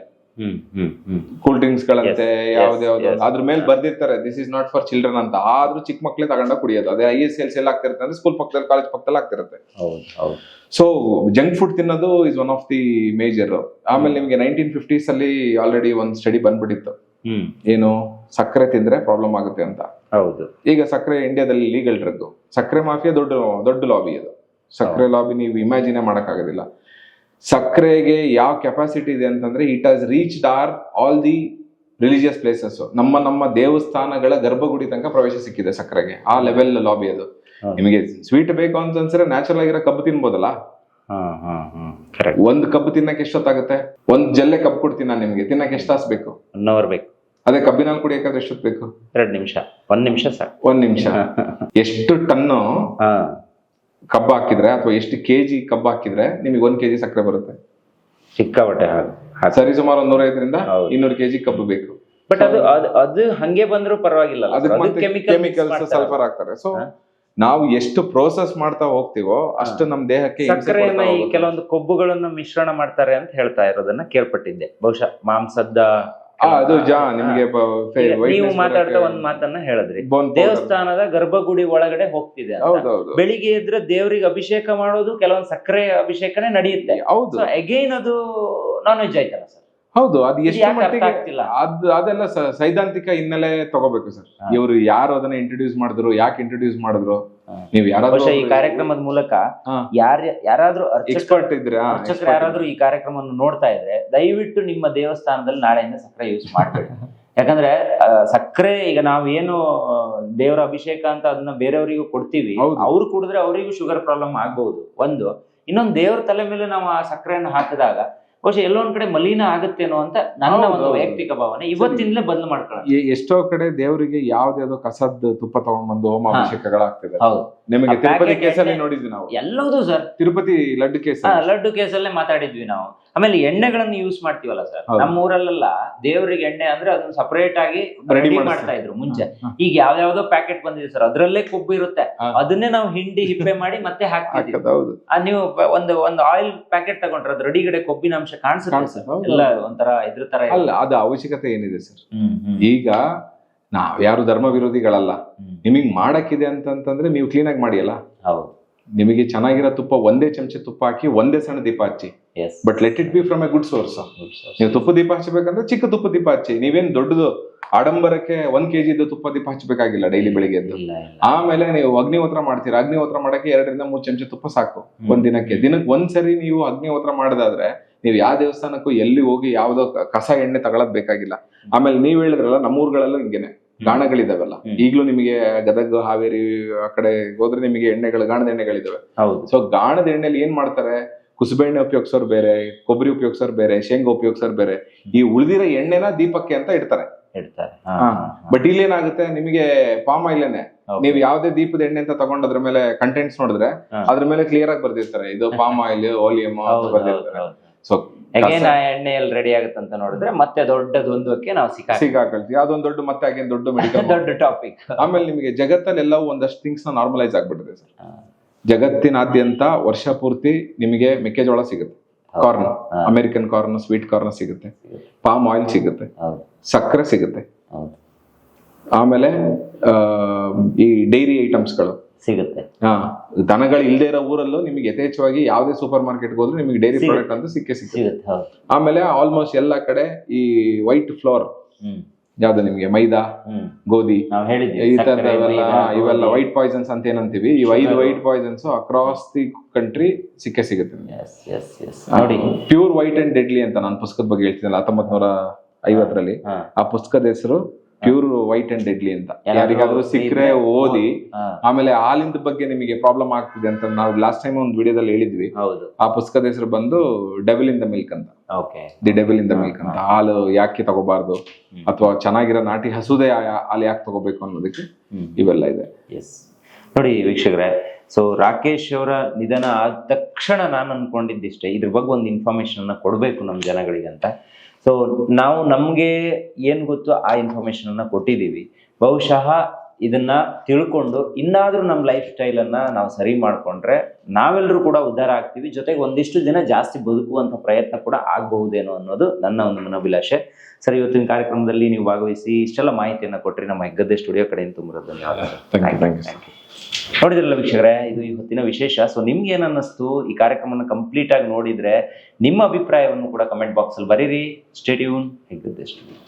ಕೂಲ್ ಡ್ರಿಂಕ್ಸ್ ಗಳಂತೆ ಯಾವ್ದಾವ್ದು. ಅದ್ರ ಮೇಲೆ ಬರ್ದಿರ್ತಾರೆ this is not for children ಅಂತ. ಆದ್ರೂ ಚಿಕ್ಕ ಮಕ್ಳೇ ತಗೊಂಡ ಕುಡಿಯೋದು. ಅದೇ ಐ ಎಸ್ ಎಲ್ ಎಲ್ಲ ಆಗ್ತಿರುತ್ತೆ ಅಂದ್ರೆ ಸ್ಕೂಲ್ ಪಕ್ಕದಲ್ಲಿ ಕಾಲೇಜ್ ಪಕ್ಕದಲ್ಲಿ ಆಗ್ತಿರುತ್ತೆ. ಹೌದು ಹೌದು. ಸೊ ಜಂಕ್ ಫುಡ್ ತಿನ್ನೋದು is one of the major ಆಮೇಲೆ ನಿಮ್ಗೆ ನೈನ್ಟೀನ್ ಫಿಫ್ಟೀಸ್ ಅಲ್ಲಿ ಆಲ್ರೆಡಿ ಒಂದ್ ಸ್ಟಡಿ ಬಂದ್ಬಿಟ್ಟಿತ್ತು. ಹ್ಮ್. ಏನು? ಸಕ್ಕರೆ ತಿಂದ್ರೆ ಪ್ರಾಬ್ಲಮ್ ಆಗುತ್ತೆ ಅಂತ. ಹೌದು. ಈಗ ಸಕ್ಕರೆ ಇಂಡಿಯಾದಲ್ಲಿ ಲೀಗಲ್ ಡ್ರಗ್ ಸಕ್ಕರೆ ಮಾಫಿಯಾ ದೊಡ್ಡ ದೊಡ್ಡ ಲಾಬಿ ಅದು. ಸಕ್ಕರೆ ಲಾಬಿ ನೀವು ಇಮ್ಯಾಜಿನೇ ಮಾಡೋಕ್ಕಾಗೋದಿಲ್ಲ. ಸಕ್ಕರೆಗೆ ಯಾವ ಕೆಪಾಸಿಟಿ ಇದೆ ಅಂತಂದ್ರೆ it has reached or all the religious places ನಮ್ಮ ನಮ್ಮ ದೇವಸ್ಥಾನಗಳ ಗರ್ಭಗುಡಿ ತನಕ ಪ್ರವೇಶ ಸಿಕ್ಕಿದೆ ಸಕ್ಕರೆಗೆ ಆ ಲೆವೆಲ್ ಲಾಬಿ ಅದು. ನಿಮಗೆ ಸ್ವೀಟ್ ಬೇಕು ಅಂತ ಅನ್ಸಿದ್ರೆ ನ್ಯಾಚುರಲ್ ಆಗಿರೋ ಕಬ್ಬು ತಿನ್ಬೋದಲ್ಲ? ಒಂದ್ ಕಬ್ಬು ತಿನ್ನಕ್ಕೆ ಎಷ್ಟೊತ್ತಾಗುತ್ತೆ? ಒಂದ್ ಜಲ್ಲೆ ಕಬ್ ಕೊಡ್ತೀನಿ ನಾನು ನಿಮ್ಗೆ ತಿನ್ನಕ್ಕೆ ಎಷ್ಟು ತಾಸು ಬೇಕು? ಒನ್ ಅವರ್ ಬೇಕು. ಅದೇ ಕಬ್ಬಿನಲ್ಲಿ ಕುಡಿಯಕ್ಕಾದ್ರೆ ಎಷ್ಟೊತ್ತು ಬೇಕು? ಎರಡು ನಿಮಿಷ. ಒಂದ್ ನಿಮಿಷ ಸರ್ ಒಂದ್ ನಿಮಿಷ. ಎಷ್ಟು ಟನ್ನು ಕಬ್ಬು ಹಾಕಿದ್ರೆ ಅಥವಾ ಎಷ್ಟು ಕೆಜಿ ಕಬ್ಬು ಹಾಕಿದ್ರೆ ನಿಮಗೆ ಒಂದ್ ಕೆಜಿ ಸಕ್ಕರೆ ಬರುತ್ತೆ. ಸಿಕ್ಕಾಪಟ್ಟೆ ಸರಿ ಸುಮಾರು ಒಂದ್ ನೂರೈದರಿಂದ ಇನ್ನೂರು ಇನ್ನೂರು ಕೆಜಿ ಕಬ್ಬು ಬೇಕು. ಬಟ್ ಅದು ಅದು ಹಂಗೆ ಬಂದ್ರು ಪರವಾಗಿಲ್ಲ ಕೆಮಿಕಲ್ಸ್. ಸಲ್ಫರ್ ಹಾಕ್ತಾರೆ. ಸೊ ನಾವು ಎಷ್ಟು ಪ್ರೋಸೆಸ್ ಮಾಡ್ತಾ ಹೋಗ್ತೀವೋ ಅಷ್ಟು ನಮ್ ದೇಹಕ್ಕೆ ಸಕ್ಕರೆಯನ್ನ ಈ ಕೆಲವೊಂದು ಕೊಬ್ಬುಗಳನ್ನು ಮಿಶ್ರಣ ಮಾಡ್ತಾರೆ ಅಂತ ಹೇಳ್ತಾ ಇರೋದನ್ನ ಕೇಳ್ಪಟ್ಟಿದ್ದೆ. ಬಹುಶಃ ಮಾಂಸದ ಅದು ಜಾ ನಿಮಗೆ ನೀವು ಮಾತಾಡ್ತಾ ಒಂದ್ ಮಾತನ್ನ ಹೇಳಿದ್ರಿ. ದೇವಸ್ಥಾನದ ಗರ್ಭಗುಡಿ ಒಳಗಡೆ ಹೋಗ್ತಿದೆ ಬೆಳಿಗ್ಗೆ ಇದ್ರೆ ದೇವರಿಗೆ ಅಭಿಷೇಕ ಮಾಡೋದು ಕೆಲವೊಂದು ಸಕ್ಕರೆ ಅಭಿಷೇಕನೇ ನಡೆಯುತ್ತೆ. ಹೌದು. ಅಗೈನ್ ಅದು ನಾನ್ ವೆಜ್ ಆಯ್ತಲ್ಲ ಸರ್ ಹೌದು ಅದು ಎಷ್ಟು ಮಟ್ಟಿಗೆ ಆಗ್ತಿಲ್ಲ? ಅದು ಅದೆಲ್ಲ ಸೈದ್ಧಾಂತಿಕ ಹಿನ್ನೆಲೆ ತಗೋಬೇಕು ಸರ್. ಇವರು ಯಾರು ಅದನ್ನ ಇಂಟ್ರೊಡ್ಯೂಸ್ ಮಾಡಿದ್ರು ಯಾಕೆ ಇಂಟ್ರೊಡ್ಯೂಸ್ ಮಾಡಿದ್ರು. ನೀವು ಯಾರಾದ್ರೂ ಈ ಕಾರ್ಯಕ್ರಮದ ಮೂಲಕ ಯಾರ ಯಾರಾದ್ರೂ ಎಕ್ಸ್ಪರ್ಟ್ ಇದ್ರೆ ಅರ್ಚಕರು ಯಾರಾದ್ರೂ ಈ ಕಾರ್ಯಕ್ರಮವನ್ನು ನೋಡ್ತಾ ಇದ್ರೆ ದಯವಿಟ್ಟು ನಿಮ್ಮ ದೇವಸ್ಥಾನದಲ್ಲಿ ನಾಳೆಯಿಂದ ಸಕ್ಕರೆ ಯೂಸ್ ಮಾಡಬೇಡಿ. ಯಾಕಂದ್ರೆ ಸಕ್ಕರೆ ಈಗ ನಾವೇನು ಏನು ದೇವರ ಅಭಿಷೇಕ ಅಂತ ಅದನ್ನ ಬೇರೆಯವರಿಗೂ ಕೊಡ್ತೀವಿ. ಅವ್ರು ಕುಡಿದ್ರೆ ಅವರಿಗೂ ಶುಗರ್ ಪ್ರಾಬ್ಲಮ್ ಆಗ್ಬಹುದು ಒಂದು ಇನ್ನೊಂದು ದೇವರ ತಲೆ ಮೇಲೆ ನಾವು ಆ ಸಕ್ಕರೆಯನ್ನು ಹಾಕಿದಾಗ ಬಹುಶಃ ಎಲ್ಲೋ ಒಂದ್ ಕಡೆ ಮಲಿನ ಆಗುತ್ತೇನೋ ಅಂತ ನನ್ನ ಒಂದು. ವೈಯಕ್ತಿಕ ಭಾವನೆ. ಇವತ್ತಿಂದಲೇ ಬದಲು ಮಾಡ್ಕೊಳ್ಳಿ ಎಷ್ಟೋ ಕಡೆ ದೇವರಿಗೆ ಯಾವ್ದ್ಯಾವ್ದೋ ಕಸದ್ ತುಪ್ಪ ತಗೊಂಡ್ ಬಂದು ಹೋಮ. ಅಭಿಷೇಕಗಳಾಗ್ತಿದೆ. ಹೌದು. ನಿಮಗೆ ತಿರುಪತಿ ಕೇಸಲ್ಲಿ ನೋಡಿದ್ವಿ ನಾವು. ಎಲ್ಲವೂ ಸರ್. ತಿರುಪತಿ ಲಡ್ಡು ಕೇಸ್ ಲಡ್ಡು ಕೇಸಲ್ಲೇ ಮಾತಾಡಿದ್ವಿ ನಾವು. ಆಮೇಲೆ ಎಣ್ಣೆಗಳನ್ನು ಯೂಸ್ ಮಾಡ್ತೀವಲ್ಲ ಸರ್. ನಮ್ಮ ಊರಲ್ಲೆಲ್ಲ ದೇವರಿಗೆ ಎಣ್ಣೆ ಅಂದ್ರೆ ಅದನ್ನ ಸಪರೇಟ್ ಆಗಿ ರೆಡಿ ಮಾಡ್ತಾ ಇದ್ರು ಮುಂಚೆ. ಈಗ ಯಾವ್ದಾವ್ದೋ ಪ್ಯಾಕೆಟ್ ಬಂದಿದೆ ಸರ್ ಅದ್ರಲ್ಲೇ ಕೊಬ್ಬು ಇರುತ್ತೆ. ಅದನ್ನೇ ನಾವು ಹಿಂಡಿ ಹಿಪ್ಪೆ ಮಾಡಿ ಮತ್ತೆ ಹಾಕ್ತಿದ್ವಿ. ಆ, ನೀವು ಒಂದು ಒಂದು ಆಯಿಲ್ ಪ್ಯಾಕೆಟ್ ತಗೊಂಡ್ರೆ ಅದ್ರ ರೆಡಿಗಡೆ ಕೊಬ್ಬಿನ ಅಂಶ ಕಾಣಿಸುತ್ತೆ ಎಲ್ಲ ಒಂಥರ ಇದ್ರ ತರ. ಅಲ್ಲ ಅದು ಅವಶ್ಯಕತೆ ಏನಿದೆ ಸರ್ ಈಗ ನಾವ್ ಯಾರು ಧರ್ಮ ವಿರೋಧಿಗಳಲ್ಲ. ನಿಮಗ್ ಮಾಡಕ್ಕಿದೆ ಅಂತಂದ್ರೆ ನೀವು ಕ್ಲೀನ್ ಆಗಿ ಮಾಡಿಯಲ್ಲ? ಹೌದು. ನಿಮಗೆ ಚೆನ್ನಾಗಿರೋ ತುಪ್ಪ ಒಂದೇ ಚಮಚ ತುಪ್ಪ ಹಾಕಿ ಒಂದೇ ಸಣ್ಣ ದೀಪ ಹಚ್ಚಿ. But let it be from a good source ನೀವು ತುಪ್ಪ ದೀಪ ಹಚ್ಚಬೇಕಂದ್ರೆ ಚಿಕ್ಕ ತುಪ್ಪ ದೀಪ ಹಚ್ಚಿ. ನೀವೇನ್ ದೊಡ್ಡದು ಆಡಂಬರಕ್ಕೆ ಒಂದ್ ಕೆಜಿ ಇದ್ದು ತುಪ್ಪ ದೀಪ ಹಚ್ಚಬೇಕಾಗಿಲ್ಲ ಡೈಲಿ ಬೆಳಿಗ್ಗೆ ಎದ್ದು. ಆಮೇಲೆ ನೀವು ಅಗ್ನಿಹೋತ್ರ ಮಾಡ್ತೀರಾ. ಅಗ್ನಿಹೋತ್ರ ಮಾಡಕ್ಕೆ ಎರಡರಿಂದ ಮೂರ್ ಚಮಚ ತುಪ್ಪ ಸಾಕು. ಒಂದ್ ದಿನಕ್ಕೆ. ದಿನಕ್ಕೆ ಒಂದ್ಸರಿ ನೀವು ಅಗ್ನಿಹೋತ್ರ ಮಾಡದಾದ್ರೆ ನೀವು ಯಾವ ದೇವಸ್ಥಾನಕ್ಕೂ ಎಲ್ಲಿ ಹೋಗಿ ಯಾವ್ದೋ ಕಸ ಎಣ್ಣೆ ತಗೊಳದ್ ಬೇಕಾಗಿಲ್ಲ. ಆಮೇಲೆ ನೀವ್ ಹೇಳಿದ್ರಲ್ಲ ನಮ್ಮೂರ್ಗಳಲ್ಲೂ ಹಿಂಗೇನೆ. ಗಾಣಗಳಿದಾವೆಲ್ಲ. ಈಗಲೂ ನಿಮಗೆ ಗದಗ ಹಾವೇರಿ ಆ ಕಡೆ ಹೋದ್ರೆ ನಿಮಗೆ ಎಣ್ಣೆಗಳು ಗಾಣದ ಎಣ್ಣೆಗಳಿದಾವೆ. ಹೌದು. ಸೊ ಗಾಣದ ಎಣ್ಣೆಲಿ ಏನ್ ಮಾಡ್ತಾರೆ? ಕುಸುಬೆ ಎಣ್ಣೆ ಉಪಯೋಗಿಸೋರು ಬೇರೆ ಕೊಬ್ಬರಿ ಉಪಯೋಗಿಸೋರು ಬೇರೆ ಶೇಂಗಾ ಉಪಯೋಗಿಸೋರು ಬೇರೆ. ಈ ಉಳಿದಿರೋ ಎಣ್ಣೆನ ದೀಪಕ್ಕೆ ಅಂತ ಇಡ್ತಾರೆ. ಇಡ್ತಾರೆ. ಬಟ್ ಇಲ್ಲಿ ಏನಾಗುತ್ತೆ? ನಿಮಗೆ ಪಾಮ್ ಆಯಿಲ್ನೇ. ನೀವು ಯಾವ್ದೇ ದೀಪದ ಎಣ್ಣೆ ಅಂತ ತಗೊಂಡ್ ಅದ್ರ ಮೇಲೆ ಕಂಟೆಂಟ್ಸ್ ನೋಡಿದ್ರೆ. ಅದ್ರ ಮೇಲೆ ಕ್ಲಿಯರ್ ಆಗಿ ಬರ್ದಿರ್ತಾರೆ. ಇದು ಪಾಮ್ ಆಯಿಲ್ ಓಲಿಯಂ ಅಂತ ಹೌದು, ಹೌದು, ಬರ್ದಿರ್ತಾರೆ. ಸೊ ಅಗೇನ್ ಆ ಎಣ್ಣೆಯಲ್ಲಿ ರೆಡಿ ಆಗುತ್ತೆ ಅಂತ ನೋಡಿದ್ರೆ ಮತ್ತೆ ದೊಡ್ಡ ದ್ವಂದ್ವಕ್ಕೆ ನಾವು ಸಿಕ್ಕ ಸಿಕ್ಕಾಕೊಳ್ತೀವಿ ಅದೊಂದು ದೊಡ್ಡ ಮತ್ತೆ ಅಗೇನ್ ದೊಡ್ಡ ಮೆಡಿಕಲ್ ದೊಡ್ಡ ಟಾಪಿಕ್ ಆಮೇಲೆ ನಿಮಗೆ ಜಗತ್ತಲ್ಲಿ ಎಲ್ಲವೂ ಒಂದಷ್ಟು ಥಿಂಗ್ಸ್ನ ನಾರ್ಮಲೈಸ್ ಆಗ್ಬಿಟ್ಟಿದೆ ಸರ್. ಜಗತ್ತಿನಾದ್ಯಂತ ವರ್ಷ ಪೂರ್ತಿ ನಿಮಗೆ ಮೆಕ್ಕೆಜೋಳ ಸಿಗುತ್ತೆ. Corn. American corn sweet corn ಸಿಗುತ್ತೆ. ಪಾಮ್ ಆಯಿಲ್ ಸಿಗುತ್ತೆ. ಸಕ್ಕರೆ ಸಿಗುತ್ತೆ. ಆಮೇಲೆ ಈ ಡೈರಿ ಐಟಮ್ಸ್ಗಳು ಸಿಗುತ್ತೆ. ಹಾ ದನಗಳು ಇಲ್ಲದೆ ಇರೋ ಊರಲ್ಲೂ ನಿಮಗೆ ಯಥೇಚ್ಛವಾಗಿ ಯಾವುದೇ ಸೂಪರ್ ಮಾರ್ಕೆಟ್ ಹೋದ್ರು ನಿಮಗೆ ಡೈರಿ ಪ್ರಾಡಕ್ಟ್ ಅಂತ ಸಿಕ್ಕೇ ಸಿಗುತ್ತೆ ಆಮೇಲೆ ಆಲ್ಮೋಸ್ಟ್ ಎಲ್ಲ ಕಡೆ ಈ ವೈಟ್ ಫ್ಲೋರ್ ಯಾವ್ದು ನಿಮ್ಗೆ? ಮೈದಾ ಗೋಧಿ. ಈ ತರದವೆಲ್ಲ ಇವೆಲ್ಲ ವೈಟ್ ಪಾಯ್ಸನ್ಸ್ ಅಂತ ಏನಂತೀವಿ. ಈ ಐದು white poisons across the country ಸಿಕ್ಕೇ ಸಿಗುತ್ತೆ. ನೋಡಿ. ಪ್ಯೂರ್ ವೈಟ್ ಅಂಡ್ ಡೆಡ್ಲಿ ಅಂತ ನಾನು ಪುಸ್ತಕದ ಬಗ್ಗೆ ಹೇಳ್ತೀನಲ್ಲ ಹತ್ತೊಂಬತ್ ನೂರ ಐವತ್ತರಲ್ಲಿ ಆ ಪುಸ್ತಕದ ಹೆಸರು ಪ್ಯೂರ್ ವೈಟ್ ಅಂಡ್ ಡೆಡ್ಲಿ ಅಂತ. ಯಾರಿಗಾದ್ರೂ ಸಿಕ್ಕರೆ ಓದಿ ಆಮೇಲೆ ಹಾಲಿಂದ ಬಗ್ಗೆ ನಿಮಗೆ ಪ್ರಾಬ್ಲಮ್ ಆಗ್ತಿದೆ ಅಂತ ನಾವು ಲಾಸ್ಟ್ ಟೈಮ್ ಒಂದು ವಿಡಿಯೋದಲ್ಲಿ ಹೇಳಿದ್ವಿ. ಹೌದು. ಆ ಪುಸ್ತಕದ ಹೆಸರು ಬಂದು ಡೆವಿಲ್ ಇನ್ ದ ಮಿಲ್ಕ್ ಅಂತ. The Devil in the Milk ಅಂತ. ಹಾಲು ಯಾಕೆ ತಗೋಬಾರ್ದು? ಅಥವಾ ಚೆನ್ನಾಗಿರೋ ನಾಟಿ ಹಸುದೇ ಹಾಲು ಯಾಕೆ ತಗೋಬೇಕು ಅನ್ನೋದಕ್ಕೆ. ಇವೆಲ್ಲ ಇದೆ. ಎಸ್ ನೋಡಿ ವೀಕ್ಷಕರೇ ಸೊ ರಾಕೇಶ್ ಅವರ ನಿಧನ ಆದ ತಕ್ಷಣ ನಾನು ಅನ್ಕೊಂಡಿದ್ದಿಷ್ಟೇ ಇದ್ರ ಬಗ್ಗೆ ಒಂದು ಇನ್ಫಾರ್ಮೇಶನ್ ಅನ್ನ ಕೊಡಬೇಕು ನಮ್ಮ ಜನಗಳಿಗೆ ಅಂತ ಸೊ ನಾವು ನಮಗೆ ಏನು ಗೊತ್ತು ಆ ಇನ್ಫಾರ್ಮೇಶನ್ ಅನ್ನ ಕೊಟ್ಟಿದ್ದೀವಿ. ಬಹುಶಃ ಇದನ್ನ ತಿಳ್ಕೊಂಡು ಇನ್ನಾದ್ರೂ ನಮ್ಮ ಲೈಫ್ ಸ್ಟೈಲನ್ನ ನಾವು ಸರಿ ಮಾಡ್ಕೊಂಡ್ರೆ ನಾವೆಲ್ಲರೂ ಕೂಡ ಉದ್ಧಾರ ಆಗ್ತೀವಿ. ಜೊತೆಗೆ ಒಂದಿಷ್ಟು ದಿನ ಜಾಸ್ತಿ ಬದುಕುವಂಥ ಪ್ರಯತ್ನ ಕೂಡ ಆಗಬಹುದೇನೋ ಅನ್ನೋದು ನನ್ನ ಒಂದು ಮನೋಭಿಲಾಷೆ. ಸರ್ ಇವತ್ತಿನ ಕಾರ್ಯಕ್ರಮದಲ್ಲಿ ನೀವು ಭಾಗವಹಿಸಿ ಇಷ್ಟೆಲ್ಲ ಮಾಹಿತಿಯನ್ನ ಕೊಟ್ರಿ. ನಮ್ಮ ಹೆಗ್ಗದ್ದೆ ಸ್ಟುಡಿಯೋ ಕಡೆಯಿಂದ ತುಂಬ ಧನ್ಯವಾದ ಥ್ಯಾಂಕ್ ಯು. ನೋಡಿದ್ರಲ್ಲ ವೀಕ್ಷಕರೇ, ಇದು ಈ ಹೊತ್ತಿನ ವಿಶೇಷ. ಸೊ ನಿಮ್ಗೆ ಅನ್ನಿಸ್ತು ಈ ಕಾರ್ಯಕ್ರಮನ ಕಂಪ್ಲೀಟ್ ಆಗಿ ನೋಡಿದ್ರೆ ನಿಮ್ಮ ಅಭಿಪ್ರಾಯವನ್ನು ಕೂಡ ಕಮೆಂಟ್ ಬಾಕ್ಸ್ ಅಲ್ಲಿ ಬರೀರಿ. Stay tuned Heggadde studio